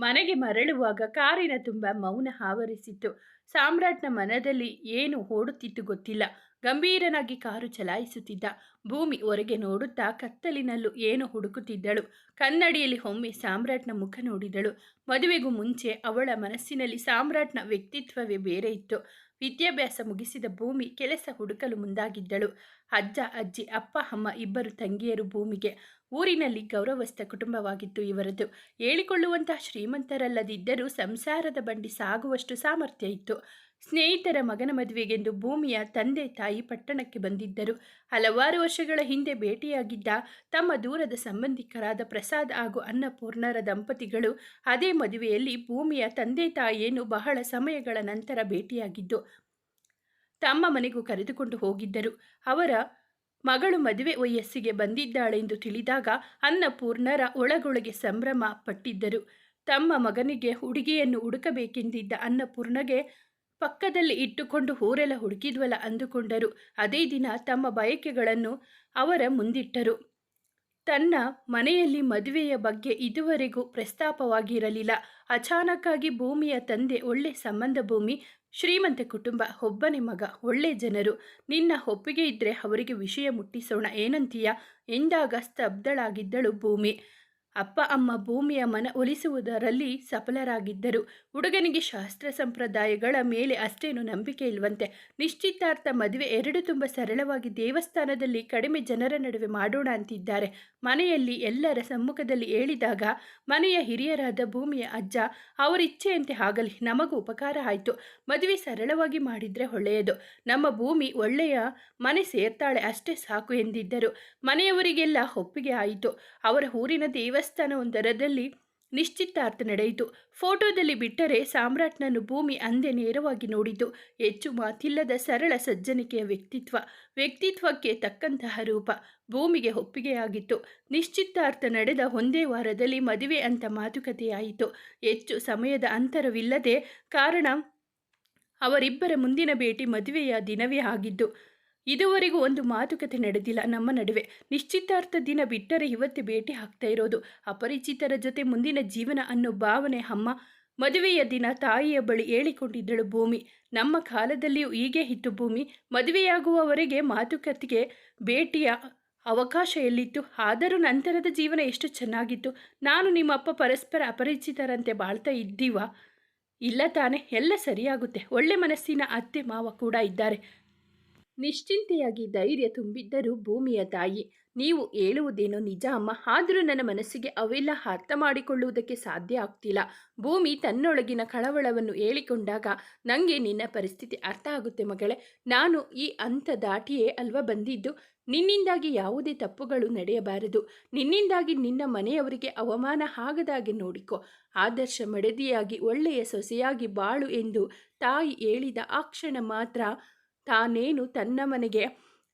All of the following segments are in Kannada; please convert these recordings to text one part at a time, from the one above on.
ಮನೆಗೆ ಮರಳುವಾಗ ಕಾರಿನ ತುಂಬ ಮೌನ ಆವರಿಸಿತ್ತು. ಸಾಮ್ರಾಟ್ನ ಮನದಲ್ಲಿ ಏನು ಓಡುತ್ತಿತ್ತು ಗೊತ್ತಿಲ್ಲ. ಗಂಭೀರನಾಗಿ ಕಾರು ಚಲಾಯಿಸುತ್ತಿದ್ದ. ಭೂಮಿ ಹೊರಗೆ ನೋಡುತ್ತಾ ಕತ್ತಲಿನಲ್ಲೂ ಏನು ಹುಡುಕುತ್ತಿದ್ದಳು. ಕನ್ನಡಿಯಲ್ಲಿ ಒಮ್ಮೆ ಸಾಮ್ರಾಟ್ನ ಮುಖ ನೋಡಿದಳು. ಮದುವೆಗೂ ಮುಂಚೆ ಅವಳ ಮನಸ್ಸಿನಲ್ಲಿ ಸಾಮ್ರಾಟ್ನ ವ್ಯಕ್ತಿತ್ವವೇ ಬೇರೆ ಇತ್ತು. ವಿದ್ಯಾಭ್ಯಾಸ ಮುಗಿಸಿದ ಭೂಮಿ ಕೆಲಸ ಹುಡುಕಲು ಮುಂದಾಗಿದ್ದಳು. ಅಜ್ಜ, ಅಜ್ಜಿ, ಅಪ್ಪ, ಅಮ್ಮ ಇಬ್ಬರು ತಂಗಿಯರು ಭೂಮಿಗೆ ಊರಿನಲ್ಲಿ ಗೌರವಸ್ಥ ಕುಟುಂಬವಾಗಿತ್ತು ಇವರದು. ಹೇಳಿಕೊಳ್ಳುವಂತಹ ಶ್ರೀಮಂತರಲ್ಲದಿದ್ದರೂ ಸಂಸಾರದ ಬಂಡಿ ಸಾಗುವಷ್ಟು ಸಾಮರ್ಥ್ಯ ಇತ್ತು. ಸ್ನೇಹಿತರ ಮಗನ ಮದುವೆಗೆಂದು ಭೂಮಿಯ ತಂದೆ ತಾಯಿ ಪಟ್ಟಣಕ್ಕೆ ಬಂದಿದ್ದರು. ಹಲವಾರು ವರ್ಷಗಳ ಹಿಂದೆ ಭೇಟಿಯಾಗಿದ್ದ ತಮ್ಮ ದೂರದ ಸಂಬಂಧಿಕರಾದ ಪ್ರಸಾದ್ ಹಾಗೂ ಅನ್ನಪೂರ್ಣರ ದಂಪತಿಗಳು ಅದೇ ಮದುವೆಯಲ್ಲಿ ಭೂಮಿಯ ತಂದೆ ತಾಯಿಯನ್ನು ಬಹಳ ಸಮಯಗಳ ನಂತರ ಭೇಟಿಯಾಗಿದ್ದು ತಮ್ಮ ಮನೆಗೂ ಕರೆದುಕೊಂಡು ಹೋಗಿದ್ದರು. ಅವರ ಮಗಳು ಮದುವೆ ವಯಸ್ಸಿಗೆ ಬಂದಿದ್ದಾಳೆಂದು ತಿಳಿದಾಗ ಅನ್ನಪೂರ್ಣರ ಒಳಗೊಳಗೆ ಸಂಭ್ರಮ ಪಟ್ಟಿದ್ದರು. ತಮ್ಮ ಮಗನಿಗೆ ಹುಡುಗಿಯನ್ನು ಹುಡುಕಬೇಕೆಂದಿದ್ದ ಅನ್ನಪೂರ್ಣಗೆ ಪಕ್ಕದಲ್ಲಿ ಇಟ್ಟುಕೊಂಡು ಊರೆಲ್ಲ ಹುಡುಕಿದ್ವಲ್ಲ ಅಂದುಕೊಂಡರು. ಅದೇ ದಿನ ತಮ್ಮ ಬಯಕೆಗಳನ್ನು ಅವರ ಮುಂದಿಟ್ಟರು. ತನ್ನ ಮನೆಯಲ್ಲಿ ಮದುವೆಯ ಬಗ್ಗೆ ಇದುವರೆಗೂ ಪ್ರಸ್ತಾಪವಾಗಿರಲಿಲ್ಲ. ಅಚಾನಕ್ಕಾಗಿ ಭೂಮಿಯ ತಂದೆ ಒಳ್ಳೆ ಸಂಬಂಧ ಭೂಮಿ ಶ್ರೀಮಂತ ಕುಟುಂಬ, ಒಬ್ಬನೇ ಮಗ, ಒಳ್ಳೆ ಜನರು. ನಿನ್ನ ಒಪ್ಪಿಗೆ ಇದ್ದರೆ ಅವರಿಗೆ ವಿಷಯ ಮುಟ್ಟಿಸೋಣ, ಏನಂತೀಯ? ಎಂದಾಗ ಸ್ತಬ್ಧಳಾಗಿದ್ದಳು ಭೂಮಿ. ಅಪ್ಪ, ಅಮ್ಮ ಭೂಮಿಯ ಮನ ಒಲಿಸುವುದರಲ್ಲಿ ಸಫಲರಾಗಿದ್ದರು. ಹುಡುಗನಿಗೆ ಶಾಸ್ತ್ರ ಸಂಪ್ರದಾಯಗಳ ಮೇಲೆ ಅಷ್ಟೇನು ನಂಬಿಕೆ ಇಲ್ವಂತೆ. ನಿಶ್ಚಿತಾರ್ಥ ಮದುವೆ ಎರಡು ತುಂಬ ಸರಳವಾಗಿ ದೇವಸ್ಥಾನದಲ್ಲಿ ಕಡಿಮೆ ಜನರ ನಡುವೆ ಮಾಡೋಣ ಅಂತಿದ್ದಾರೆ. ಮನೆಯಲ್ಲಿ ಎಲ್ಲರ ಸಮ್ಮುಖದಲ್ಲಿ ಹೇಳಿದಾಗ, ಮನೆಯ ಹಿರಿಯರಾದ ಭೂಮಿಯ ಅಜ್ಜ ಅವರಿಚ್ಛೆಯಂತೆ ಆಗಲಿ ನಮಗೂ ಉಪಕಾರ ಆಯಿತು. ಮದುವೆ ಸರಳವಾಗಿ ಮಾಡಿದರೆ ಒಳ್ಳೆಯದು. ನಮ್ಮ ಭೂಮಿ ಒಳ್ಳೆಯ ಮನೆ ಸೇರ್ತಾಳೆ ಅಷ್ಟೇ ಸಾಕು ಎಂದಿದ್ದರು. ಮನೆಯವರಿಗೆಲ್ಲ ಒಪ್ಪಿಗೆ ಆಯಿತು. ಅವರ ಊರಿನ ದೇವಸ್ಥಾನವೊಂದರದಲ್ಲಿ ನಿಶ್ಚಿತಾರ್ಥ ನಡೆಯಿತು. ಫೋಟೋದಲ್ಲಿ ಬಿಟ್ಟರೆ ಸಾಮ್ರಾಟ್ನನ್ನು ಭೂಮಿ ಅಂದೇ ನೇರವಾಗಿ ನೋಡಿತು. ಹೆಚ್ಚು ಮಾತಿಲ್ಲದ ಸರಳ ಸಜ್ಜನಿಕೆಯ ವ್ಯಕ್ತಿತ್ವ, ವ್ಯಕ್ತಿತ್ವಕ್ಕೆ ತಕ್ಕಂತಹ ರೂಪ, ಭೂಮಿಗೆ ಒಪ್ಪಿಗೆಯಾಗಿತ್ತು. ನಿಶ್ಚಿತಾರ್ಥ ನಡೆದ ಒಂದೇ ವಾರದಲ್ಲಿ ಮದುವೆ ಅಂತ ಮಾತುಕತೆಯಾಯಿತು. ಹೆಚ್ಚು ಸಮಯದ ಅಂತರವಿಲ್ಲದೆ ಕಾರಣ ಅವರಿಬ್ಬರ ಮುಂದಿನ ಭೇಟಿ ಮದುವೆಯ ದಿನವೇ ಆಗಿದ್ದು ಇದುವರೆಗೂ ಒಂದು ಮಾತುಕತೆ ನಡೆದಿಲ್ಲ ನಮ್ಮ ನಡುವೆ. ನಿಶ್ಚಿತಾರ್ಥ ದಿನ ಬಿಟ್ಟರೆ ಇವತ್ತೇ ಭೇಟಿ ಆಗ್ತಾ ಇರೋದು. ಅಪರಿಚಿತರ ಜೊತೆ ಮುಂದಿನ ಜೀವನ ಅನ್ನೋ ಭಾವನೆ ಅಮ್ಮ. ಮದುವೆಯ ದಿನ ತಾಯಿಯ ಬಳಿ ಹೇಳಿಕೊಂಡಿದ್ದಳು ಭೂಮಿ. ನಮ್ಮ ಕಾಲದಲ್ಲಿಯೂ ಹೀಗೆ ಇತ್ತು ಭೂಮಿ. ಮದುವೆಯಾಗುವವರೆಗೆ ಮಾತುಕತೆಗೆ ಭೇಟಿಯ ಅವಕಾಶ ಎಲ್ಲಿತ್ತು? ಆದರೂ ನಂತರದ ಜೀವನ ಎಷ್ಟು ಚೆನ್ನಾಗಿತ್ತು. ನಾನು ನಿಮ್ಮಪ್ಪ ಪರಸ್ಪರ ಅಪರಿಚಿತರಂತೆ ಬಾಳ್ತಾ ಇದ್ದೀವ? ಇಲ್ಲ ತಾನೆ, ಎಲ್ಲ ಸರಿಯಾಗುತ್ತೆ. ಒಳ್ಳೆ ಮನಸ್ಸಿನ ಅತ್ತೆ ಮಾವ ಕೂಡ ಇದ್ದಾರೆ. ನಿಶ್ಚಿಂತೆಯಾಗಿ ಧೈರ್ಯ ತುಂಬಿದ್ದರು ಭೂಮಿಯ ತಾಯಿ, ನೀವು ಹೇಳುವುದೇನೋ ನಿಜ ಅಮ್ಮ. ಆದರೂ ನನ್ನ ಮನಸ್ಸಿಗೆ ಅವೆಲ್ಲ ಅರ್ಥ ಮಾಡಿಕೊಳ್ಳುವುದಕ್ಕೆ ಸಾಧ್ಯ ಆಗ್ತಿಲ್ಲ. ಭೂಮಿ ತನ್ನೊಳಗಿನ ಕಳವಳವನ್ನು ಹೇಳಿಕೊಂಡಾಗ ನನಗೆ ನಿನ್ನ ಪರಿಸ್ಥಿತಿ ಅರ್ಥ ಆಗುತ್ತೆ ಮಗಳೇ. ನಾನು ಈ ಅಂತ ದಾಟಿಯೇ ಅಲ್ವಾ ಬಂದಿದ್ದು? ನಿನ್ನಿಂದಾಗಿ ಯಾವುದೇ ತಪ್ಪುಗಳು ನಡೆಯಬಾರದು. ನಿನ್ನಿಂದಾಗಿ ನಿನ್ನ ಮನೆಯವರಿಗೆ ಅವಮಾನ ಆಗದಾಗೆ ನೋಡಿಕೊ. ಆದರ್ಶ ಮಡದಿಯಾಗಿ ಒಳ್ಳೆಯ ಸೊಸೆಯಾಗಿ ಬಾಳು ಎಂದು ತಾಯಿ ಹೇಳಿದ ಆ ಕ್ಷಣ ಮಾತ್ರ ತಾನೇನು ತನ್ನ ಮನೆಗೆ,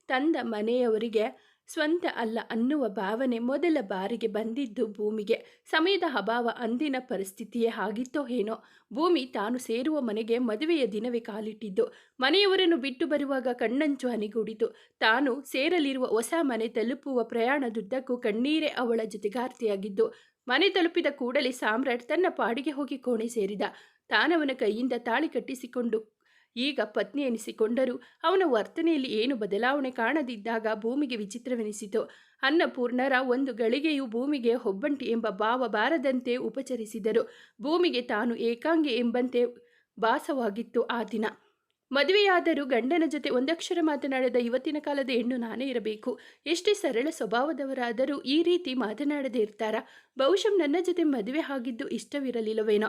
ತಂದ ಮನೆಯವರಿಗೆ ಸ್ವಂತ ಅಲ್ಲ ಅನ್ನುವ ಭಾವನೆ ಮೊದಲ ಬಾರಿಗೆ ಬಂದಿದ್ದು ಭೂಮಿಗೆ. ಸಮಯದ ಅಭಾವ ಅಂದಿನ ಪರಿಸ್ಥಿತಿಯೇ ಆಗಿತ್ತೋ ಏನೋ. ಭೂಮಿ ತಾನು ಸೇರುವ ಮನೆಗೆ ಮದುವೆಯ ದಿನವೇ ಕಾಲಿಟ್ಟಿದ್ದು. ಮನೆಯವರನ್ನು ಬಿಟ್ಟು ಬರುವಾಗ ಕಣ್ಣಂಚು ಹನಿಗೂಡಿತು. ತಾನು ಸೇರಲಿರುವ ಹೊಸ ಮನೆ ತಲುಪುವ ಪ್ರಯಾಣದುದ್ದಕ್ಕೂ ಕಣ್ಣೀರೇ ಅವಳ ಜೊತೆಗಾರ್ತಿಯಾಗಿದ್ದು. ಮನೆ ತಲುಪಿದ ಕೂಡಲೇ ಸಾಮ್ರಾಟ್ ತನ್ನ ಪಾಡಿಗೆ ಹೋಗಿ ಕೋಣೆ ಸೇರಿದ. ತಾನವನ ಕೈಯಿಂದ ತಾಳಿ ಕಟ್ಟಿಸಿಕೊಂಡು ಈಗ ಪತ್ನಿ ಎನಿಸಿಕೊಂಡರೂ. ಅವನ ವರ್ತನೆಯಲ್ಲಿ ಏನು ಬದಲಾವಣೆ ಕಾಣದಿದ್ದಾಗ ಭೂಮಿಗೆ ವಿಚಿತ್ರವೆನಿಸಿತು. ಅನ್ನಪೂರ್ಣರ ಒಂದು ಗಳಿಗೆಯು ಭೂಮಿಗೆ ಹೊಬ್ಬಂಟಿ ಎಂಬ ಭಾವ ಬಾರದಂತೆ ಉಪಚರಿಸಿದರು. ಭೂಮಿಗೆ ತಾನು ಏಕಾಂಗಿ ಎಂಬಂತೆ ಭಾಸವಾಗಿತ್ತು ಆ ದಿನ. ಮದುವೆಯಾದರೂ ಗಂಡನ ಜೊತೆ ಒಂದಕ್ಷರ ಮಾತನಾಡದ ಇವತ್ತಿನ ಕಾಲದ ಹೆಣ್ಣು ನಾನೇ ಇರಬೇಕು. ಎಷ್ಟೇ ಸರಳ ಸ್ವಭಾವದವರಾದರೂ ಈ ರೀತಿ ಮಾತನಾಡದೇ ಇರ್ತಾರ? ಬಹುಶಃ ನನ್ನ ಜೊತೆ ಮದುವೆ ಆಗಿದ್ದು ಇಷ್ಟವಿರಲಿಲ್ಲವೇನೋ?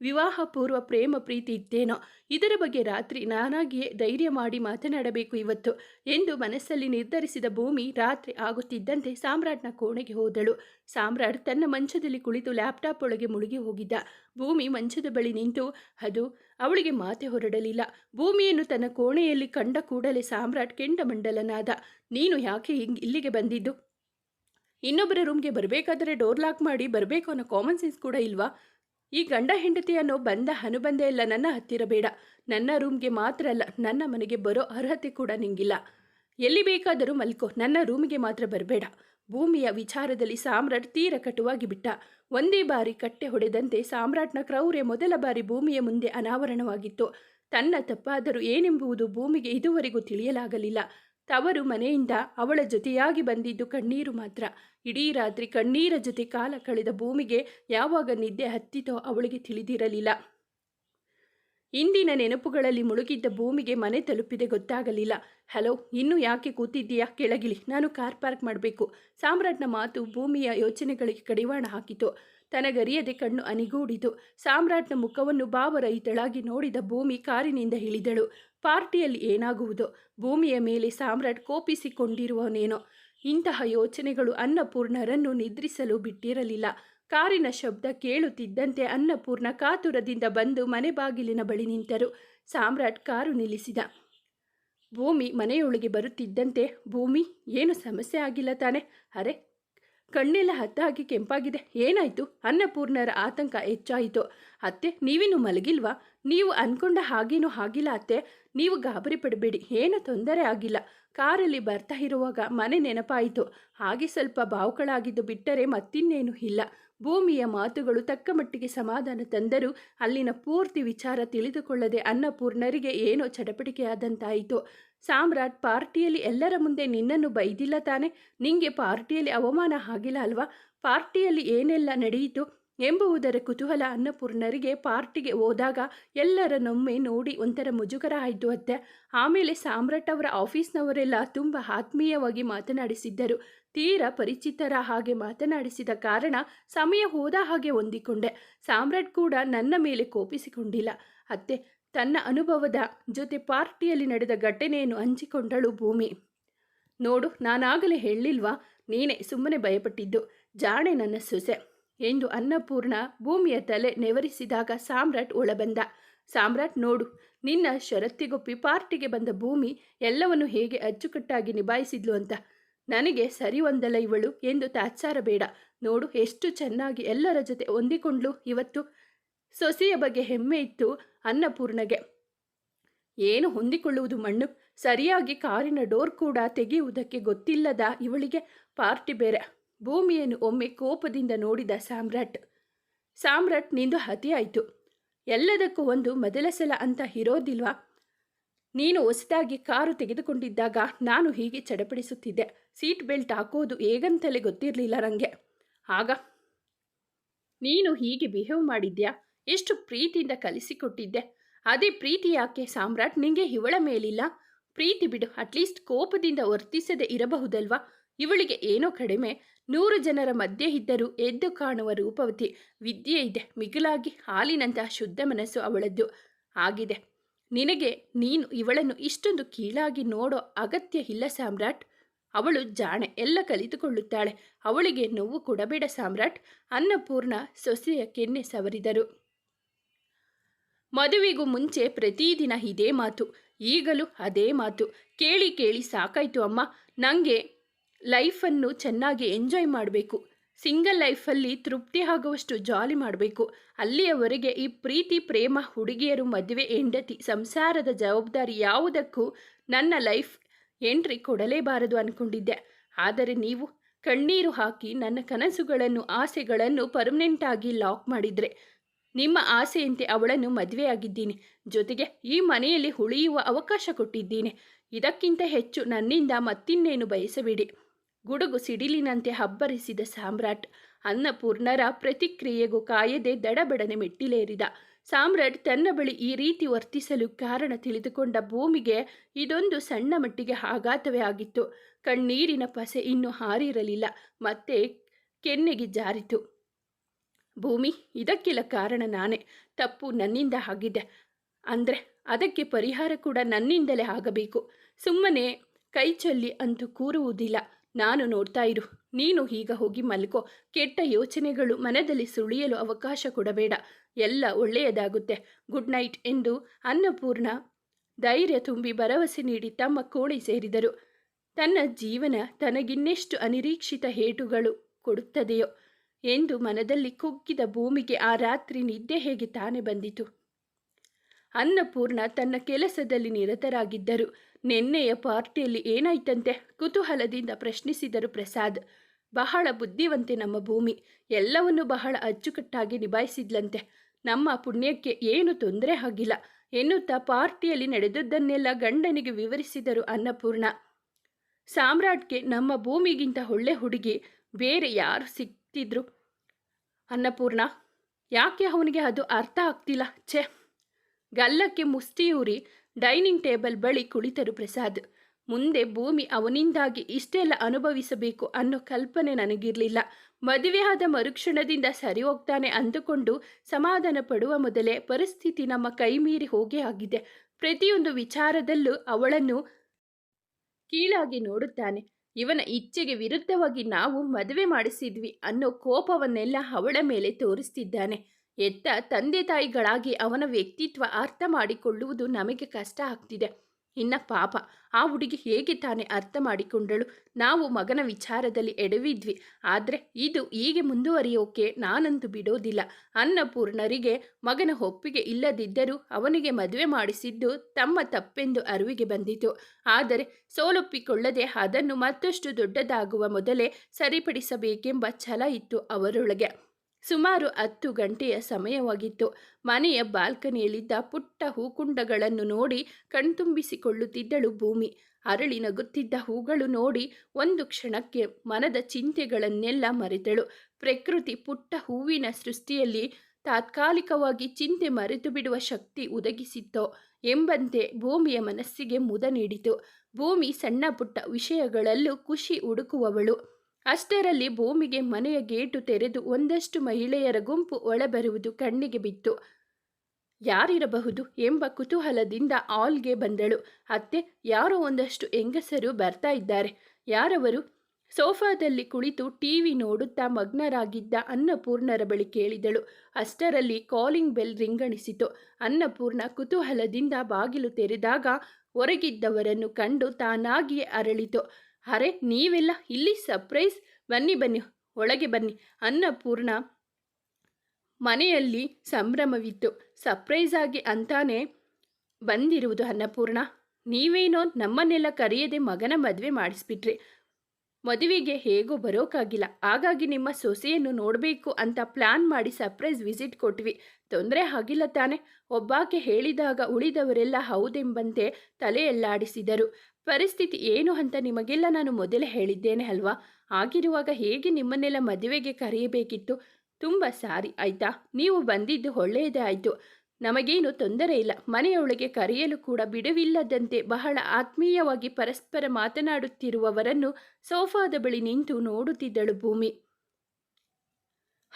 ವಿವಾಹ ಪೂರ್ವ ಪ್ರೇಮ ಪ್ರೀತಿ ಇದ್ದೇನೋ? ಇದರ ಬಗ್ಗೆ ರಾತ್ರಿ ನಾನಾಗಿಯೇ ಧೈರ್ಯ ಮಾಡಿ ಮಾತನಾಡಬೇಕು ಇವತ್ತು ಎಂದು ಮನಸ್ಸಲ್ಲಿ ನಿರ್ಧರಿಸಿದ ಭೂಮಿ ರಾತ್ರಿ ಆಗುತ್ತಿದ್ದಂತೆ ಸಾಮ್ರಾಟ್ನ ಕೋಣೆಗೆ ಹೋದಳು. ಸಾಮ್ರಾಟ್ ತನ್ನ ಮಂಚದಲ್ಲಿ ಕುಳಿತು ಲ್ಯಾಪ್ಟಾಪ್ ಒಳಗೆ ಮುಳುಗಿ ಹೋಗಿದ್ದ. ಭೂಮಿ ಮಂಚದ ಬಳಿ ನಿಂತು, ಅದು ಅವಳಿಗೆ ಮಾತೆ ಹೊರಡಲಿಲ್ಲ. ಭೂಮಿಯನ್ನು ತನ್ನ ಕೋಣೆಯಲ್ಲಿ ಕಂಡ ಕೂಡಲೇ ಸಾಮ್ರಾಟ್ ಕೆಂಡಮಂಡಲನಾದ ನೀನು ಯಾಕೆ ಇಲ್ಲಿಗೆ ಬಂದಿದ್ದು? ಇನ್ನೊಬ್ಬರ ರೂಮ್ಗೆ ಬರಬೇಕಾದರೆ ಡೋರ್ ಲಾಕ್ ಮಾಡಿ ಬರಬೇಕು ಅನ್ನೋ ಕಾಮನ್ ಸೆನ್ಸ್ ಕೂಡ ಇಲ್ವಾ? ಈ ಗಂಡ ಹೆಂಡತಿ ಅನ್ನೋ ಬಂದ ಅನುಬಂಧ ಇಲ್ಲ ನನ್ನ ಹತ್ತಿರ ಬೇಡ. ನನ್ನ ರೂಮ್ಗೆ ಮಾತ್ರ ಅಲ್ಲ, ನನ್ನ ಮನೆಗೆ ಬರೋ ಅರ್ಹತೆ ಕೂಡ ನಿಂಗಿಲ್ಲ. ಎಲ್ಲಿ ಬೇಕಾದರೂ ಮಲ್ಕೋ, ನನ್ನ ರೂಮಿಗೆ ಮಾತ್ರ ಬರಬೇಡ. ಭೂಮಿಯ ವಿಚಾರದಲ್ಲಿ ಸಾಮ್ರಾಟ್ ತೀರ ಕಟುವಾಗಿ ಬಿಟ್ಟ. ಒಂದೇ ಬಾರಿ ಕಟ್ಟೆ ಹೊಡೆದಂತೆ ಸಾಮ್ರಾಟ್ನ ಕ್ರೌರ್ಯ ಮೊದಲ ಬಾರಿ ಭೂಮಿಯ ಮುಂದೆ ಅನಾವರಣವಾಗಿತ್ತು. ತನ್ನ ತಪ್ಪಾದರೂ ಏನೆಂಬುವುದು ಭೂಮಿಗೆ ಇದುವರೆಗೂ ತಿಳಿಯಲಾಗಲಿಲ್ಲ. ತವರು ಮನೆಯಿಂದ ಅವಳ ಜೊತೆಯಾಗಿ ಬಂದಿದ್ದು ಕಣ್ಣೀರು ಮಾತ್ರ. ಇಡೀ ರಾತ್ರಿ ಕಣ್ಣೀರ ಜೊತೆ ಕಾಲ ಕಳೆದ ಭೂಮಿಗೆ ಯಾವಾಗ ನಿದ್ದೆ ಹತ್ತಿತೋ ಅವಳಿಗೆ ತಿಳಿದಿರಲಿಲ್ಲ. ಇಂದಿನ ನೆನಪುಗಳಲ್ಲಿ ಮುಳುಗಿದ್ದ ಭೂಮಿಗೆ ಮನೆ ತಲುಪಿದೆ ಗೊತ್ತಾಗಲಿಲ್ಲ. ಹಲೋ, ಇನ್ನೂ ಯಾಕೆ ಕೂತಿದ್ದೀಯಾ? ಕೆಳಗಿಳಿ. ನಾನು ಕಾರ್ ಪಾರ್ಕ್ ಮಾಡಬೇಕು. ಸಾಮ್ರಾಟ್ನ ಮಾತು ಭೂಮಿಯ ಯೋಚನೆಗಳಿಗೆ ಕಡಿವಾಣ ಹಾಕಿತು. ತನಗರಿಯದೆ ಕಣ್ಣು ಅನಿಗೂಡಿತು. ಸಾಮ್ರಾಟ್ನ ಮುಖವನ್ನು ಭಾವರಹಿತಳಾಗಿ ನೋಡಿದ ಭೂಮಿ ಕಾರಿನಿಂದ ಇಳಿದಳು. ಪಾರ್ಟಿಯಲ್ಲಿ ಏನಾಗುವುದು, ಭೂಮಿಯ ಮೇಲೆ ಸಾಮ್ರಾಟ್ ಕೋಪಿಸಿಕೊಂಡಿರುವನೇನೋ. ಇಂತಹ ಯೋಚನೆಗಳು ಅನ್ನಪೂರ್ಣರನ್ನು ನಿದ್ರಿಸಲು ಬಿಟ್ಟಿರಲಿಲ್ಲ. ಕಾರಿನ ಶಬ್ದ ಕೇಳುತ್ತಿದ್ದಂತೆ ಅನ್ನಪೂರ್ಣ ಕಾತುರದಿಂದ ಬಂದು ಮನೆ ಬಾಗಿಲಿನ ಬಳಿ ನಿಂತರು. ಸಾಮ್ರಾಟ್ ಕಾರು ನಿಲ್ಲಿಸಿದ. ಭೂಮಿ ಮನೆಯೊಳಗೆ ಬರುತ್ತಿದ್ದಂತೆ, ಭೂಮಿ, ಏನು ಸಮಸ್ಯೆ ಆಗಿಲ್ಲ ತಾನೆ? ಅರೆ ಕಣ್ಣೆಲ್ಲ ಹತ್ತಾಗಿ ಕೆಂಪಾಗಿದೆ. ಏನಾಯಿತು? ಅನ್ನಪೂರ್ಣರ ಆತಂಕ ಹೆಚ್ಚಾಯಿತು. ಅತ್ತೆ, ನೀವಿನ್ನು ಮಲಗಿಲ್ವಾ? ನೀವು ಅನ್ಕೊಂಡ ಹಾಗೇನೂ ಆಗಿಲ್ಲ ಅತ್ತೆ. ನೀವು ಗಾಬರಿ ಪಡಬೇಡಿ. ಏನು ತೊಂದರೆ ಆಗಿಲ್ಲ. ಕಾರಲ್ಲಿ ಬರ್ತಾ ಇರುವಾಗ ಮನೆ ನೆನಪಾಯಿತು. ಹಾಗೆ ಸ್ವಲ್ಪ ಬಾವುಕಳಾಗಿದ್ದು ಬಿಟ್ಟರೆ ಮತ್ತಿನ್ನೇನು ಇಲ್ಲ. ಭೂಮಿಯ ಮಾತುಗಳು ತಕ್ಕ ಮಟ್ಟಿಗೆ ಸಮಾಧಾನ ತಂದರೂ ಅಲ್ಲಿನ ಪೂರ್ತಿ ವಿಚಾರ ತಿಳಿದುಕೊಳ್ಳದೆ ಅನ್ನಪೂರ್ಣರಿಗೆ ಏನೋ ಚಟಪಟಿಕೆಯಾದಂತಾಯಿತು ಸಾಮ್ರಾಟ್ ಪಾರ್ಟಿಯಲ್ಲಿ ಎಲ್ಲರ ಮುಂದೆ ನಿನ್ನನ್ನು ಬೈದಿಲ್ಲ ತಾನೆ? ನಿಂಗೆ ಪಾರ್ಟಿಯಲ್ಲಿ ಅವಮಾನ ಆಗಿಲ್ಲ ಅಲ್ವಾ? ಪಾರ್ಟಿಯಲ್ಲಿ ಏನೆಲ್ಲ ನಡೆಯಿತು? ಎಂಬುವುದರ ಕುತೂಹಲ ಅನ್ನಪೂರ್ಣರಿಗೆ ಪಾರ್ಟಿಗೆ ಹೋದಾಗ ಎಲ್ಲರನ್ನೊಮ್ಮೆ ನೋಡಿ ಒಂಥರ ಮುಜುಗರ ಆಯಿತು ಅತ್ತೆ. ಆಮೇಲೆ ಸಾಮ್ರಾಟ್ ಅವರ ಆಫೀಸ್ನವರೆಲ್ಲ ತುಂಬ ಆತ್ಮೀಯವಾಗಿ ಮಾತನಾಡಿಸಿದ್ದರು. ತೀರ ಪರಿಚಿತರ ಹಾಗೆ ಮಾತನಾಡಿಸಿದ ಕಾರಣ ಸಮಯ ಹೋದ ಹಾಗೆ ಹೊಂದಿಕೊಂಡೆ. ಸಾಮ್ರಾಟ್ ಕೂಡ ನನ್ನ ಮೇಲೆ ಕೋಪಿಸಿಕೊಂಡಿಲ್ಲ. ಅತ್ತೆ, ತನ್ನ ಅನುಭವದ ಜೊತೆ ಪಾರ್ಟಿಯಲ್ಲಿ ನಡೆದ ಘಟನೆಯನ್ನು ಹಂಚಿಕೊಂಡಳು ಭೂಮಿ. ನೋಡು, ನಾನಾಗಲೇ ಹೇಳಿಲ್ವಾ? ನೀನೇ ಸುಮ್ಮನೆ ಭಯಪಟ್ಟಿದ್ದು. ಜಾಣೆ ನನ್ನ ಸೊಸೆ. ಎಂದು ಅನ್ನಪೂರ್ಣ ಭೂಮಿಯ ತಲೆ ನೆವರಿಸಿದಾಗ ಸಾಮ್ರಾಟ್ ಒಳಬಂದ. ಸಾಮ್ರಾಟ್, ನೋಡು, ನಿನ್ನ ಷರತ್ತಿಗೊಪ್ಪಿ ಪಾರ್ಟಿಗೆ ಬಂದ ಭೂಮಿ ಎಲ್ಲವನ್ನು ಹೇಗೆ ಅಚ್ಚುಕಟ್ಟಾಗಿ ನಿಭಾಯಿಸಿದ್ಲು ಅಂತ. ನನಗೆ ಸರಿ ಒಂದಲ್ಲ ಇವಳು ಎಂದು ತಾತ್ಸಾರ ಬೇಡ. ನೋಡು, ಎಷ್ಟು ಚೆನ್ನಾಗಿ ಎಲ್ಲರ ಜೊತೆ ಹೊಂದಿಕೊಂಡ್ಲು ಇವತ್ತು. ಸೊಸೆಯ ಬಗ್ಗೆ ಹೆಮ್ಮೆ ಇತ್ತು ಅನ್ನಪೂರ್ಣಗೆ. ಏನು ಹೊಂದಿಕೊಳ್ಳುವುದು ಮಣ್ಣು? ಸರಿಯಾಗಿ ಕಾರಿನ ಡೋರ್ ಕೂಡ ತೆಗೆಯುವುದಕ್ಕೆ ಗೊತ್ತಿಲ್ಲದ ಇವಳಿಗೆ ಪಾರ್ಟಿ ಬೇರೆ. ಭೂಮಿಯನ್ನು ಒಮ್ಮೆ ಕೋಪದಿಂದ ನೋಡಿದ ಸಾಮ್ರಾಟ್. ಸಾಮ್ರಾಟ್ ನಿಂದು ಹತಿಯಾಯಿತು ಎಲ್ಲದಕ್ಕೂ ಒಂದು ಮೊದಲ ಸಲ ಅಂತ ಇರೋದಿಲ್ವಾ? ನೀನು ಹೊಸದಾಗಿ ಕಾರು ತೆಗೆದುಕೊಂಡಿದ್ದಾಗ ನಾನು ಹೀಗೆ ಚಡಪಡಿಸುತ್ತಿದ್ದೆ. ಸೀಟ್ ಬೆಲ್ಟ್ ಹಾಕೋದು ಹೇಗಂತಲೇ ಗೊತ್ತಿರಲಿಲ್ಲ ನನಗೆ ಆಗ, ನೀನು ಹೀಗೆ ಬಿಹೇವ್ ಮಾಡಿದ್ಯಾ? ಎಷ್ಟು ಪ್ರೀತಿಯಿಂದ ಕಲಿಸಿಕೊಟ್ಟಿದ್ದೆ. ಅದೇ ಪ್ರೀತಿ ಯಾಕೆ ಸಾಮ್ರಾಟ್? ನಿಂಗೆ ಇವಳ ಮೇಲಿಲ್ಲ? ಪ್ರೀತಿ ಬಿಡು, ಅಟ್ಲೀಸ್ಟ್ ಕೋಪದಿಂದ ವರ್ತಿಸದೆ ಇರಬಹುದಲ್ವಾ? ಇವಳಿಗೆ ಏನೋ ಕಡಿಮೆ. ನೂರು ಜನರ ಮಧ್ಯೆ ಇದ್ದರೂ ಎದ್ದು ಕಾಣುವ ರೂಪವತಿ ವಿದ್ಯೆ ಇದೆ. ಮಿಗಿಲಾಗಿ ಹಾಲಿನಂತಹ ಶುದ್ಧ ಮನಸ್ಸು ಅವಳದ್ದು ಆಗಿದೆ. ನಿನಗೆ ನೀನು ಇವಳನ್ನು ಇಷ್ಟೊಂದು ಕೀಳಾಗಿ ನೋಡೋ ಅಗತ್ಯ ಇಲ್ಲ ಸಾಮ್ರಾಟ್. ಅವಳು ಜಾಣೆ, ಎಲ್ಲ ಕಲಿತುಕೊಳ್ಳುತ್ತಾಳೆ. ಅವಳಿಗೆ ನೋವು ಕೊಡಬೇಡ ಸಾಮ್ರಾಟ್. ಅನ್ನಪೂರ್ಣ ಸೊಸೆಯ ಕೆನ್ನೆ ಸವರಿದರು. ಮದುವೆಗೂ ಮುಂಚೆ ಪ್ರತಿದಿನ ಇದೇ ಮಾತು, ಈಗಲೂ ಅದೇ ಮಾತು. ಕೇಳಿ ಕೇಳಿ ಸಾಕಾಯ್ತು ಅಮ್ಮ. ನನಗೆ ಲೈಫನ್ನು ಚೆನ್ನಾಗಿ ಎಂಜಾಯ್ ಮಾಡಬೇಕು. ಸಿಂಗಲ್ ಲೈಫಲ್ಲಿ ತೃಪ್ತಿ ಆಗುವಷ್ಟು ಜಾಲಿ ಮಾಡಬೇಕು. ಅಲ್ಲಿಯವರೆಗೆ ಈ ಪ್ರೀತಿ, ಪ್ರೇಮ, ಹುಡುಗಿಯರು ಮದುವೆ, ಹೆಂಡತಿ, ಸಂಸಾರದ ಜವಾಬ್ದಾರಿ ಯಾವುದಕ್ಕೂ ನನ್ನ ಲೈಫ್ ಎಂಟ್ರಿ ಕೊಡಲೇಬಾರದು ಅಂದ್ಕೊಂಡಿದ್ದೆ ಆದರೆ ನೀವು ಕಣ್ಣೀರು ಹಾಕಿ ನನ್ನ ಕನಸುಗಳನ್ನು, ಆಸೆಗಳನ್ನು ಪರ್ಮನೆಂಟಾಗಿ ಲಾಕ್ ಮಾಡಿದರೆ ನಿಮ್ಮ ಆಸೆಯಂತೆ ಅವಳನ್ನು ಮದುವೆಯಾಗಿದ್ದೀನಿ. ಜೊತೆಗೆ ಈ ಮನೆಯಲ್ಲಿ ಉಳಿಯುವ ಅವಕಾಶ ಕೊಟ್ಟಿದ್ದೀನಿ. ಇದಕ್ಕಿಂತ ಹೆಚ್ಚು ನನ್ನಿಂದ ಮತ್ತಿನ್ನೇನು ಬಯಸಬೇಡಿ. ಗುಡುಗು ಸಿಡಿಲಿನಂತೆ ಹಬ್ಬರಿಸಿದ ಸಾಮ್ರಾಟ್. ಅನ್ನಪೂರ್ಣರ ಪ್ರತಿಕ್ರಿಯೆಗೂ ಕಾಯದೆ ದಡಬಡನೆ ಮೆಟ್ಟಿಲೇರಿದ. ಸಾಮ್ರಾಟ್ ತನ್ನ ಬಳಿ ಈ ರೀತಿ ವರ್ತಿಸಲು ಕಾರಣ ತಿಳಿದುಕೊಂಡ ಭೂಮಿಗೆ ಇದೊಂದು ಸಣ್ಣ ಮಟ್ಟಿಗೆ ಆಘಾತವೇ ಆಗಿತ್ತು. ಕಣ್ಣೀರಿನ ಪಸೆ ಇನ್ನೂ ಹಾರಿರಲಿಲ್ಲ. ಮತ್ತೆ ಕೆನ್ನೆಗೆ ಜಾರಿತು. ಭೂಮಿ, ಇದಕ್ಕೆಲ್ಲ ಕಾರಣ ನಾನೇ. ತಪ್ಪು ನನ್ನಿಂದ ಆಗಿದೆ. ಅಂದರೆ ಅದಕ್ಕೆ ಪರಿಹಾರ ಕೂಡ ನನ್ನಿಂದಲೇ ಆಗಬೇಕು. ಸುಮ್ಮನೆ ಕೈ ಚೆಲ್ಲಿ ಅಂತೂ ಕೂರುವುದಿಲ್ಲ. ನಾನು ನೋಡ್ತಾ ಇರು. ನೀನು ಈಗ ಹೋಗಿ ಮಲ್ಕೋ. ಕೆಟ್ಟ ಯೋಚನೆಗಳು ಮನದಲ್ಲಿ ಸುಳಿಯಲು ಅವಕಾಶ ಕೊಡಬೇಡ. ಎಲ್ಲ ಒಳ್ಳೆಯದಾಗುತ್ತೆ. ಗುಡ್ ನೈಟ್ ಎಂದು ಅನ್ನಪೂರ್ಣ ಧೈರ್ಯ ತುಂಬಿ ಭರವಸೆ ನೀಡಿ ತಮ್ಮ ಕೋಣೆ ಸೇರಿದರು. ತನ್ನ ಜೀವನ ತನಗಿನ್ನೆಷ್ಟು ಅನಿರೀಕ್ಷಿತ ಹೇಟುಗಳು ಕೊಡುತ್ತದೆಯೋ ಎಂದು ಮನದಲ್ಲಿ ಕುಗ್ಗಿದ ಭೂಮಿಗೆ ಆ ರಾತ್ರಿ ನಿದ್ದೆ ಹೇಗೆ ತಾನೇ ಬಂದಿತು. ಅನ್ನಪೂರ್ಣ ತನ್ನ ಕೆಲಸದಲ್ಲಿ ನಿರತರಾಗಿದ್ದರು. ನಿನ್ನೆಯ ಪಾರ್ಟಿಯಲ್ಲಿ ಏನಾಯ್ತಂತೆ? ಕುತೂಹಲದಿಂದ ಪ್ರಶ್ನಿಸಿದರು ಪ್ರಸಾದ್. ಬಹಳ ಬುದ್ಧಿವಂತೆ ನಮ್ಮ ಭೂಮಿ. ಎಲ್ಲವನ್ನು ಬಹಳ ಅಚ್ಚುಕಟ್ಟಾಗಿ ನಿಭಾಯಿಸಿದ್ಲಂತೆ. ನಮ್ಮ ಪುಣ್ಯಕ್ಕೆ ಏನು ತೊಂದರೆ ಆಗಿಲ್ಲ. ಎನ್ನುತ್ತಾ ಪಾರ್ಟಿಯಲ್ಲಿ ನಡೆದದ್ದನ್ನೆಲ್ಲ ಗಂಡನಿಗೆ ವಿವರಿಸಿದರು ಅನ್ನಪೂರ್ಣ. ಸಾಮ್ರಾಟ್ಗೆ ನಮ್ಮ ಭೂಮಿಗಿಂತ ಒಳ್ಳೆ ಹುಡುಗಿ ಬೇರೆ ಯಾರು ಸಿಗ್ತಿದ್ರು ಅನ್ನಪೂರ್ಣ. ಯಾಕೆ ಅವನಿಗೆ ಅದು ಅರ್ಥ ಆಗ್ತಿಲ್ಲ? ಛೆ! ಗಲ್ಲಕ್ಕೆ ಮುಷ್ಟಿಯೂರಿ ಡೈನಿಂಗ್ ಟೇಬಲ್ ಬಳಿ ಕುಳಿತರು ಪ್ರಸಾದ್. ಮುಂದೆ ಭೂಮಿ ಅವನಿಂದಾಗಿ ಇಷ್ಟೆಲ್ಲ ಅನುಭವಿಸಬೇಕು ಅನ್ನೋ ಕಲ್ಪನೆ ನನಗಿರಲಿಲ್ಲ. ಮದುವೆಯಾದ ಮರುಕ್ಷಣದಿಂದ ಸರಿ ಹೋಗ್ತಾನೆ ಅಂದುಕೊಂಡು ಸಮಾಧಾನ ಪಡುವ ಮೊದಲೇ ಪರಿಸ್ಥಿತಿ ನಮ್ಮ ಕೈಮೀರಿ ಹೋಗೇ ಆಗಿದೆ. ಪ್ರತಿಯೊಂದು ವಿಚಾರದಲ್ಲೂ ಅವಳನ್ನು ಕೀಳಾಗಿ ನೋಡುತ್ತಾನೆ. ಇವನ ಇಚ್ಛೆಗೆ ವಿರುದ್ಧವಾಗಿ ನಾವು ಮದುವೆ ಮಾಡಿಸಿದ್ವಿ ಅನ್ನೋ ಕೋಪವನ್ನೆಲ್ಲ ಅವಳ ಮೇಲೆ ತೋರಿಸ್ತಿದ್ದಾನೆ. ಎತ್ತ ತಂದೆ ತಾಯಿಗಳಾಗಿ ಅವನ ವ್ಯಕ್ತಿತ್ವ ಅರ್ಥ ಮಾಡಿಕೊಳ್ಳುವುದು ನಮಗೆ ಕಷ್ಟ ಆಗ್ತಿದೆ. ಇನ್ನ ಪಾಪ, ಆ ಹುಡುಗಿ ಹೇಗೆ ತಾನೇ ಅರ್ಥ ಮಾಡಿಕೊಂಡಳು? ನಾವು ಮಗನ ವಿಚಾರದಲ್ಲಿ ಎಡವಿದ್ವಿ. ಆದರೆ ಇದು ಹೀಗೆ ಮುಂದುವರಿಯೋಕೆ ನಾನಂತೂ ಬಿಡೋದಿಲ್ಲ. ಅನ್ನಪೂರ್ಣರಿಗೆ ಮಗನ ಒಪ್ಪಿಗೆ ಇಲ್ಲದಿದ್ದರೂ ಅವನಿಗೆ ಮದುವೆ ಮಾಡಿಸಿದ್ದು ತಮ್ಮ ತಪ್ಪೆಂದು ಅರಿವಿಗೆ ಬಂದಿತು. ಆದರೆ ಸೋಲೊಪ್ಪಿಕೊಳ್ಳದೆ ಅದನ್ನು ಮತ್ತಷ್ಟು ದೊಡ್ಡದಾಗುವ ಮೊದಲೇ ಸರಿಪಡಿಸಬೇಕೆಂಬ ಛಲ ಇತ್ತು ಅವರೊಳಗೆ. ಸುಮಾರು ಹತ್ತು ಗಂಟೆಯ ಸಮಯವಾಗಿತ್ತು. ಮನೆಯ ಬಾಲ್ಕನಿಯಲ್ಲಿದ್ದ ಪುಟ್ಟ ಹೂಕುಂಡಗಳನ್ನು ನೋಡಿ ಕಣ್ತುಂಬಿಸಿಕೊಳ್ಳುತ್ತಿದ್ದಳು ಭೂಮಿ. ಅರಳಿ ನಗುತ್ತಿದ್ದ ಹೂಗಳು ನೋಡಿ ಒಂದು ಕ್ಷಣಕ್ಕೆ ಮನದ ಚಿಂತೆಗಳನ್ನೆಲ್ಲ ಮರೆತಳು. ಪ್ರಕೃತಿ ಪುಟ್ಟ ಹೂವಿನ ಸೃಷ್ಟಿಯಲ್ಲಿ ತಾತ್ಕಾಲಿಕವಾಗಿ ಚಿಂತೆ ಮರೆತು ಬಿಡುವ ಶಕ್ತಿ ಒದಗಿಸಿತ್ತೋ ಎಂಬಂತೆ ಭೂಮಿಯ ಮನಸ್ಸಿಗೆ ಮುದ ನೀಡಿತು. ಭೂಮಿ ಸಣ್ಣ ಪುಟ್ಟ ವಿಷಯಗಳಲ್ಲೂ ಖುಷಿ ಹುಡುಕುವವಳು. ಅಷ್ಟರಲ್ಲಿ ಭೂಮಿಗೆ ಮನೆಯ ಗೇಟು ತೆರೆದು ಒಂದಷ್ಟು ಮಹಿಳೆಯರ ಗುಂಪು ಒಳಬರುವುದು ಕಣ್ಣಿಗೆ ಬಿತ್ತು. ಯಾರಿರಬಹುದು ಎಂಬ ಕುತೂಹಲದಿಂದ ಆಲ್ಗೆ ಬಂದಳು. ಅತ್ತೆ, ಯಾರೋ ಒಂದಷ್ಟು ಹೆಂಗಸರು ಬರ್ತಾ ಇದ್ದಾರೆ. ಯಾರವರು? ಸೋಫಾದಲ್ಲಿ ಕುಳಿತು ಟಿವಿ ನೋಡುತ್ತಾ ಮಗ್ನರಾಗಿದ್ದ ಅನ್ನಪೂರ್ಣರ ಬಳಿ ಕೇಳಿದಳು. ಅಷ್ಟರಲ್ಲಿ ಕಾಲಿಂಗ್ ಬೆಲ್ ರಿಂಗಣಿಸಿತು. ಅನ್ನಪೂರ್ಣ ಕುತೂಹಲದಿಂದ ಬಾಗಿಲು ತೆರೆದಾಗ ಹೊರಗಿದ್ದವರನ್ನು ಕಂಡು ತಾನಾಗಿಯೇ ಅರಳಿತು. ಅರೆ, ನೀವೆಲ್ಲ ಇಲ್ಲಿ ಸರ್ಪ್ರೈಸ್ ಬನ್ನಿ ಬನ್ನಿ, ಒಳಗೆ ಬನ್ನಿ. ಅನ್ನಪೂರ್ಣ ಮನೆಯಲ್ಲಿ ಸಂಭ್ರಮವಿತ್ತು. ಸರ್ಪ್ರೈಸ್ ಆಗಿ ಅಂತಾನೆ ಬಂದಿರುವುದು ಅನ್ನಪೂರ್ಣ. ನೀವೇನೋ ನಮ್ಮನ್ನೆಲ್ಲ ಕರೆಯದೆ ಮಗನ ಮದುವೆ ಮಾಡಿಸ್ಬಿಟ್ರಿ. ಮದುವೆಗೆ ಹೇಗೋ ಬರೋಕ್ಕಾಗಿಲ್ಲ ಹಾಗಾಗಿ ನಿಮ್ಮ ಸೊಸೆಯನ್ನು ನೋಡಬೇಕು ಅಂತ ಪ್ಲ್ಯಾನ್ ಮಾಡಿ ಸರ್ಪ್ರೈಸ್ ವಿಸಿಟ್ ಕೊಟ್ವಿ. ತೊಂದರೆ ಆಗಿಲ್ಲ ತಾನೆ. ಒಬ್ಬಾಕೆ ಹೇಳಿದಾಗ ಉಳಿದವರೆಲ್ಲ ಹೌದೆಂಬಂತೆ ತಲೆಯಲ್ಲಾಡಿಸಿದರು. ಪರಿಸ್ಥಿತಿ ಏನು ಅಂತ ನಿಮಗೆಲ್ಲ ನಾನು ಮೊದಲೇ ಹೇಳಿದ್ದೇನೆ ಅಲ್ವಾ? ಆಗಿರುವಾಗ ಹೇಗೆ ನಿಮ್ಮನ್ನೆಲ್ಲ ಮದುವೆಗೆ ಕರೆಯಬೇಕಿತ್ತು? ತುಂಬ ಸಾರಿ, ಆಯ್ತಾ? ನೀವು ಬಂದಿದ್ದು ಒಳ್ಳೆಯದೇ ಆಯಿತು. ನಮಗೇನು ತೊಂದರೆ ಇಲ್ಲ. ಮನೆಯೊಳಗೆ ಕರೆಯಲು ಕೂಡ ಬಿಡುವಿಲ್ಲದಂತೆ ಬಹಳ ಆತ್ಮೀಯವಾಗಿ ಪರಸ್ಪರ ಮಾತನಾಡುತ್ತಿರುವವರನ್ನು ಸೋಫಾದ ಬಳಿ ನಿಂತು ನೋಡುತ್ತಿದ್ದಳು ಭೂಮಿ.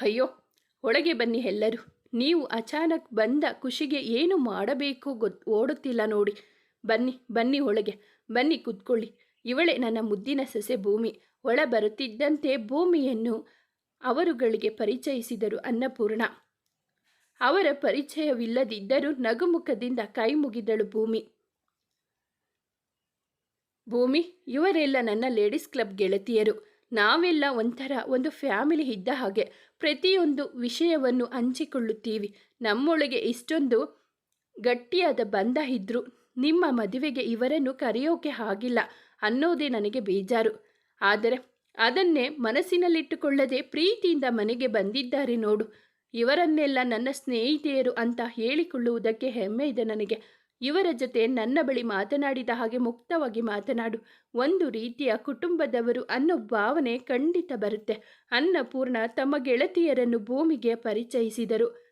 ಅಯ್ಯೋ, ಒಳಗೆ ಬನ್ನಿ ಎಲ್ಲರೂ. ನೀವು ಅಚಾನಕ್ ಬಂದ ಖುಷಿಗೆ ಏನು ಮಾಡಬೇಕು ಗೊತ್ತು ಓಡುತ್ತಿಲ್ಲ ನೋಡಿ. ಬನ್ನಿ ಬನ್ನಿ ಒಳಗೆ. ಬನ್ನಿ ಕೂತ್ಕೊಳ್ಳಿ. ಇವಳೆ ನನ್ನ ಮುದ್ದಿನ ಸೊಸೆ ಭೂಮಿ. ಒಳ ಬರುತ್ತಿದ್ದಂತೆ ಭೂಮಿಯನ್ನು ಅವರುಗಳಿಗೆ ಪರಿಚಯಿಸಿದರು ಅನ್ನಪೂರ್ಣ. ಅವರ ಪರಿಚಯವಿಲ್ಲದಿದ್ದರೂ ನಗುಮುಖದಿಂದ ಕೈ ಮುಗಿದಳು ಭೂಮಿ. ಭೂಮಿ, ಇವರೆಲ್ಲ ನನ್ನ ಲೇಡೀಸ್ ಕ್ಲಬ್ ಗೆಳತಿಯರು. ನಾವೆಲ್ಲ ಒಂಥರ ಒಂದು ಫ್ಯಾಮಿಲಿ ಇದ್ದ ಹಾಗೆ. ಪ್ರತಿಯೊಂದು ವಿಷಯವನ್ನು ಹಂಚಿಕೊಳ್ಳುತ್ತೀವಿ. ನಮ್ಮೊಳಗೆ ಇಷ್ಟೊಂದು ಗಟ್ಟಿಯಾದ ಬಂಧ ಇದ್ದರೂ ನಿಮ್ಮ ಮದುವೆಗೆ ಇವರನ್ನು ಕರೆಯೋಕೆ ಆಗಿಲ್ಲ ಅನ್ನೋದೇ ನನಗೆ ಬೇಜಾರು. ಆದರೆ ಅದನ್ನೇ ಮನಸ್ಸಿನಲ್ಲಿಟ್ಟುಕೊಳ್ಳದೆ ಪ್ರೀತಿಯಿಂದ ಮನೆಗೆ ಬಂದಿದ್ದಾರೆ ನೋಡು. ಇವರನ್ನೆಲ್ಲ ನನ್ನ ಸ್ನೇಹಿತೆಯರು ಅಂತ ಹೇಳಿಕೊಳ್ಳುವುದಕ್ಕೆ ಹೆಮ್ಮೆ ಇದೆ ನನಗೆ. ಇವರ ಜೊತೆ ನನ್ನ ಬಳಿ ಮಾತನಾಡಿದ ಹಾಗೆ ಮುಕ್ತವಾಗಿ ಮಾತನಾಡು. ಒಂದು ರೀತಿಯ ಕುಟುಂಬದವರು ಅನ್ನೋ ಭಾವನೆ ಖಂಡಿತ ಬರುತ್ತೆ. ಅನ್ನಪೂರ್ಣ ತಮ್ಮ ಗೆಳತಿಯರನ್ನು ಭೂಮಿಗೆ ಪರಿಚಯಿಸಿದರು.